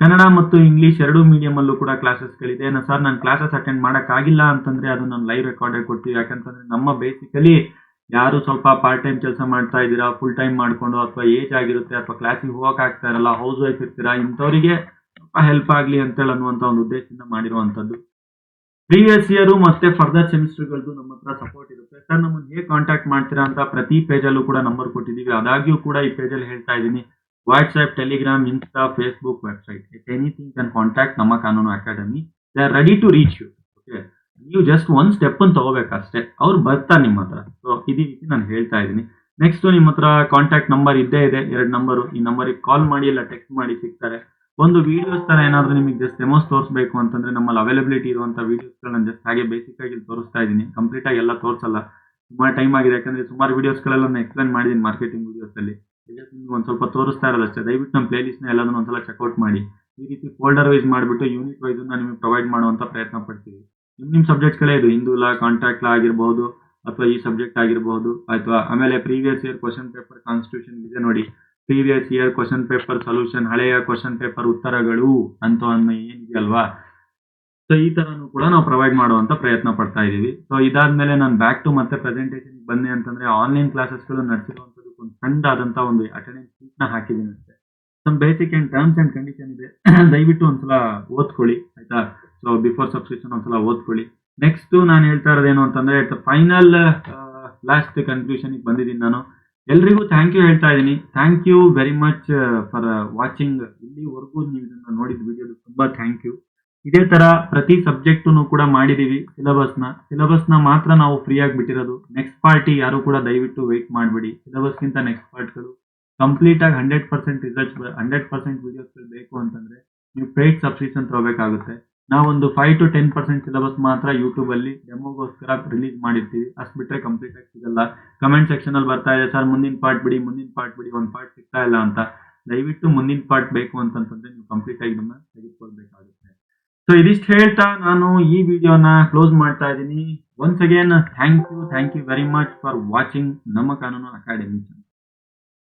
ಕನ್ನಡ ಮತ್ತು ಇಂಗ್ಲಿಷ್ ಎರಡೂ ಮೀಡಿಯಂ ಅಲ್ಲೂ ಕೂಡ ಕ್ಲಾಸಸ್ ಗಳಿದೆ. ಸರ್, ನಾನು ಕ್ಲಾಸಸ್ ಅಟೆಂಡ್ ಮಾಡೋಕ್ಕಾಗಿಲ್ಲ ಅಂತಂದ್ರೆ ಅದು ನಾನು ಲೈವ್ ರೆಕಾರ್ಡೆಡ್ ಕೊಡ್ತೀವಿ. ಯಾಕಂತಂದ್ರೆ ನಮ್ಮ ಬೇಸಿಕಲಿ ಯಾರು ಸ್ವಲ್ಪ ಪಾರ್ಟ್ ಟೈಮ್ ಕೆಲಸ ಮಾಡ್ತಾ ಇದ್ದೀರಾ ಫುಲ್ ಟೈಮ್ ಮಾಡ್ಕೊಂಡು ಅಥವಾ ಏಜ್ ಆಗಿರುತ್ತೆ ಅಥವಾ ಕ್ಲಾಸಿಗೆ ಹೋಗಕ್ ಆಗ್ತಾ ಇರಲ್ಲ ಹೌಸ್ ವೈಫ್ ಇರ್ತೀರಾ, ಇಂಥವರಿಗೆ ಸ್ವಲ್ಪ ಹೆಲ್ಪ್ ಆಗ್ಲಿ ಅಂತೇಳಿ ಅನ್ನುವಂತ ಒಂದು ಉದ್ದೇಶದಿಂದ ಮಾಡಿರುವಂತದ್ದು ಪ್ರೀವಿಯಸ್ ಇಯರ್ ಮತ್ತೆ ಫರ್ದರ್ ಸೆಮಿಸ್ಟರ್ಗಳದ್ದು ನಮ್ಮ ಹತ್ರ ಸಪೋರ್ಟ್ ಇರುತ್ತೆ. ಸರ್, ನಮ್ಮನ್ನು ಹೇಗೆ ಕಾಂಟ್ಯಾಕ್ಟ್ ಮಾಡ್ತೀರಾ ಅಂತ ಪ್ರತಿ ಪೇಜಲ್ಲೂ ಕೂಡ ನಂಬರ್ ಕೊಟ್ಟಿದ್ದೀವಿ. ಅದಾಗ್ಯೂ ಕೂಡ ಈ ಪೇಜಲ್ಲಿ ಹೇಳ್ತಾ ಇದ್ದೀನಿ. WhatsApp Telegram Insta Facebook website it anything can contact ನಮ್ಮ ಕಾನೂನು academy they are ready to reach you okay ನೀವು ಜಸ್ಟ್ ಒಂದು ಸ್ಟೆಪ್ ಅನ್ನು ತಗೋಬೇಕಷ್ಟೇ ಅವ್ರು ಬರ್ತಾರೆ ನಿಮ್ಮ ಹತ್ರ. ಸೊ ಇದೇ ರೀತಿ ನಾನು ಹೇಳ್ತಾ ಇದ್ದೀನಿ. ನೆಕ್ಸ್ಟ್ ನಿಮ್ಮ ಹತ್ರ ಕಾಂಟ್ಯಾಕ್ಟ್ ನಂಬರ್ ಇದ್ದೇ ಇದೆ. ಎರಡು ನಂಬರು ಈ ನಂಬರಿಗೆ ಕಾಲ್ ಮಾಡಿ ಇಲ್ಲ ಟೆಕ್ಸ್ಟ್ ಮಾಡಿ ಸಿಗ್ತಾರೆ. ಒಂದು ವಿಡಿಯೋಸ್ ತರ ಏನಾದರೂ ನಿಮಗೆ ಜಸ್ಟ್ ಡೆಮೋಸ್ ತೋರಿಸಬೇಕು ಅಂತಂದ್ರೆ ನಮ್ಮಲ್ಲಿ ಅವೈಲಬಿಲಿಟಿ ಇರುವಂಥ ವಿಡಿಯೋಸ್ಗಳನ್ನ ಜಸ್ಟ್ ಹಾಗೆ ಬೇಸಿಕ್ ಆಗಿ ತೋರಿಸ್ತಾ ಇದ್ದೀನಿ. ಕಂಪ್ಲೀಟ್ ಆಗಿ ಎಲ್ಲ ತೋರಿಸಲ್ಲ. ಸುಮಾರು ಟೈಮ್ ಆಗಿದೆ. ಯಾಕಂದ್ರೆ ಸುಮಾರು ವಿಡಿಯೋಸ್ಗಳೆಲ್ಲ ನಾನು ಎಕ್ಸ್ಪ್ಲೇನ್ ಮಾಡಿದ್ದೀನಿ ಮಾರ್ಕೆಟಿಂಗ್ ವಿಡಿಯೋಸ್ ಅಲ್ಲಿ. just ನಿಮ್ಗೆ ಒಂದ್ ಸ್ವಲ್ಪ ತೋರಿಸ್ತಾ ಇರೋದು ಅಷ್ಟೇ. ದಯವಿಟ್ಟು ನಮ್ಮ ಪ್ಲೇ ಲಿಸ್ಟ್ನ ಎಲ್ಲದನ್ನು ಒಂದ್ಸಲ ಚೆಕ್ಔಟ್ ಮಾಡಿ. ಈ ರೀತಿ ಫೋಲ್ಡರ್ ವೈಸ್ ಮಾಡಿಬಿಟ್ಟು ಯೂನಿಟ್ ವೈಸ್ ನಿಮಗೆ ಪ್ರೊವೈಡ್ ಮಾಡುವಂತ ಪ್ರಯತ್ನ ಪಡ್ತೀವಿ. ನಿಮ್ ನಿಮ್ ಸಬ್ಜೆಕ್ಟ್ಗಳೇ ಇದು. ಹಿಂದೂ ಲಾ ಕಾಂಟ್ರಾಕ್ಟ್ ಲಾ ಆಗಿರ್ಬಹುದು ಅಥವಾ ಈ ಸಬ್ಜೆಕ್ಟ್ ಆಗಿರಬಹುದು ಅಥವಾ ಆಮೇಲೆ previous year question paper constitution ಇದೆ ನೋಡಿ. Previous year question paper solution ಹಳೆಯ ಕ್ವಶನ್ ಪೇಪರ್ ಉತ್ತರಗಳು ಅಂತ ಏನಿದೆಯಲ್ವಾ ಸೊ ಈ ತರನು ಕೂಡ ನಾವು ಪ್ರೊವೈಡ್ ಮಾಡುವಂತ ಪ್ರಯತ್ನ ಪಡ್ತಾ ಇದೀವಿ. ಸೊ ಇದಾದ್ಮೇಲೆ ನಾನು ಬ್ಯಾಕ್ ಟು ಮತ್ತೆ ಪ್ರೆಸೆಂಟೇಷನ್ ಬಂದೆ ಅಂತಂದ್ರೆ ಆನ್ಲೈನ್ ಕ್ಲಾಸಸ್ಗಳು ನಡೆಸಿರುವಂತದ್ದು ಒಂದು ಸಣ್ಣದಾದಂತ ಒಂದು ಅಟೆಂಡೆನ್ಸ್ನ ಹಾಕಿದ್ದೀನಿ ಅಷ್ಟೇ. Some basic and terms and condition ಇದೆ. ದಯವಿಟ್ಟು ಒಂದ್ಸಲ ಓದ್ಕೊಳ್ಳಿ, ಆಯ್ತಾ? ಸೊ ಬಿಫೋರ್ ಸಬ್ಸ್ಕ್ರಿಪ್ಷನ್ ಒಂದ್ಸಲ ಓದ್ಕೊಳ್ಳಿ. ನೆಕ್ಸ್ಟ್ ನಾನು ಹೇಳ್ತಾ ಇರೋದೇನು ಅಂತಂದ್ರೆ ಫೈನಲ್ ಲಾಸ್ಟ್ ಕನ್ಕ್ಲೂಷನ್ ಬಂದಿದ್ದೀನಿ ನಾನು. ಎಲ್ರಿಗೂ ಥ್ಯಾಂಕ್ ಯು ಹೇಳ್ತಾ ಇದ್ದೀನಿ. Thank you very much for watching ಇಲ್ಲಿವರೆಗೂ ನೀವು ಇದನ್ನ ನೋಡಿದ ವಿಡಿಯೋ ತುಂಬಾ ಥ್ಯಾಂಕ್ ಯು ಇದೇ ತರ ಪ್ರತಿ ಸಬ್ಜೆಕ್ಟು ಕೂಡ ಮಾಡಿದೀವಿ ಸಿಲೆಬಸ್ನ. ಮಾತ್ರ ನಾವು ಫ್ರೀ ಆಗಿ ಬಿಟ್ಟಿರೋದು. ನೆಕ್ಸ್ಟ್ ಪಾರ್ಟಿ ಯಾರು ಕೂಡ ದಯವಿಟ್ಟು ಮಾಡಬೇಡಿ. ಸಿಲಬಸ್ ಗಿಂತ ನೆಕ್ಸ್ಟ್ ಪಾರ್ಟ್ಗಳು ಕಂಪ್ಲೀಟ್ ಆಗಿ hundred percent results hundred percent ವಿಡಿಯೋಸ್ಗಳು ಬೇಕು ಅಂತಂದ್ರೆ ನೀವು ಪೇಯ್ಡ್ ಸಬ್ಸ್ಕ್ರಿಪ್ಷನ್ ತಗೋಬೇಕಾಗುತ್ತೆ. ನಾವೊಂದು five to ten percent syllabus ಮಾತ್ರ ಯೂಟ್ಯೂಬ್ ಅಲ್ಲಿ ಡೆಮೋಗೋಸ್ಕರ ರಿಲೀಸ್ ಮಾಡಿರ್ತೀವಿ. ಅಷ್ಟು ಬಿಟ್ರೆ ಕಂಪ್ಲೀಟ್ ಆಗಿ ಸಿಗಲ್ಲ. ಕಮೆಂಟ್ ಸೆಕ್ಷನ್ ಅಲ್ಲಿ ಬರ್ತಾ ಇದೆ, ಸರ್ ಮುಂದಿನ ಪಾರ್ಟ್ ಬಿಡಿ, ಮುಂದಿನ ಪಾರ್ಟ್ ಬಿಡಿ, ಒಂದು ಪಾರ್ಟ್ ಸಿಗ್ತಾ ಇಲ್ಲ ಅಂತ. ದಯವಿಟ್ಟು ಮುಂದಿನ ಪಾರ್ಟ್ ಬೇಕು ಅಂತಂತಂದ್ರೆ ನೀವು ಕಂಪ್ಲೀಟ್ ಆಗಿ ಇದನ್ನ ತೆಗೆದುಕೊಳ್ಬೇಕಾಗುತ್ತೆ. ಸೊ ಇದಿಷ್ಟು ಹೇಳ್ತಾ ನಾನು ಈ ವಿಡಿಯೋನ ಕ್ಲೋಸ್ ಮಾಡ್ತಾ ಇದ್ದೀನಿ. Once again thank you thank you very much for watching ನಮ್ಮ ಕಾನೂನು ಅಕಾಡೆಮಿ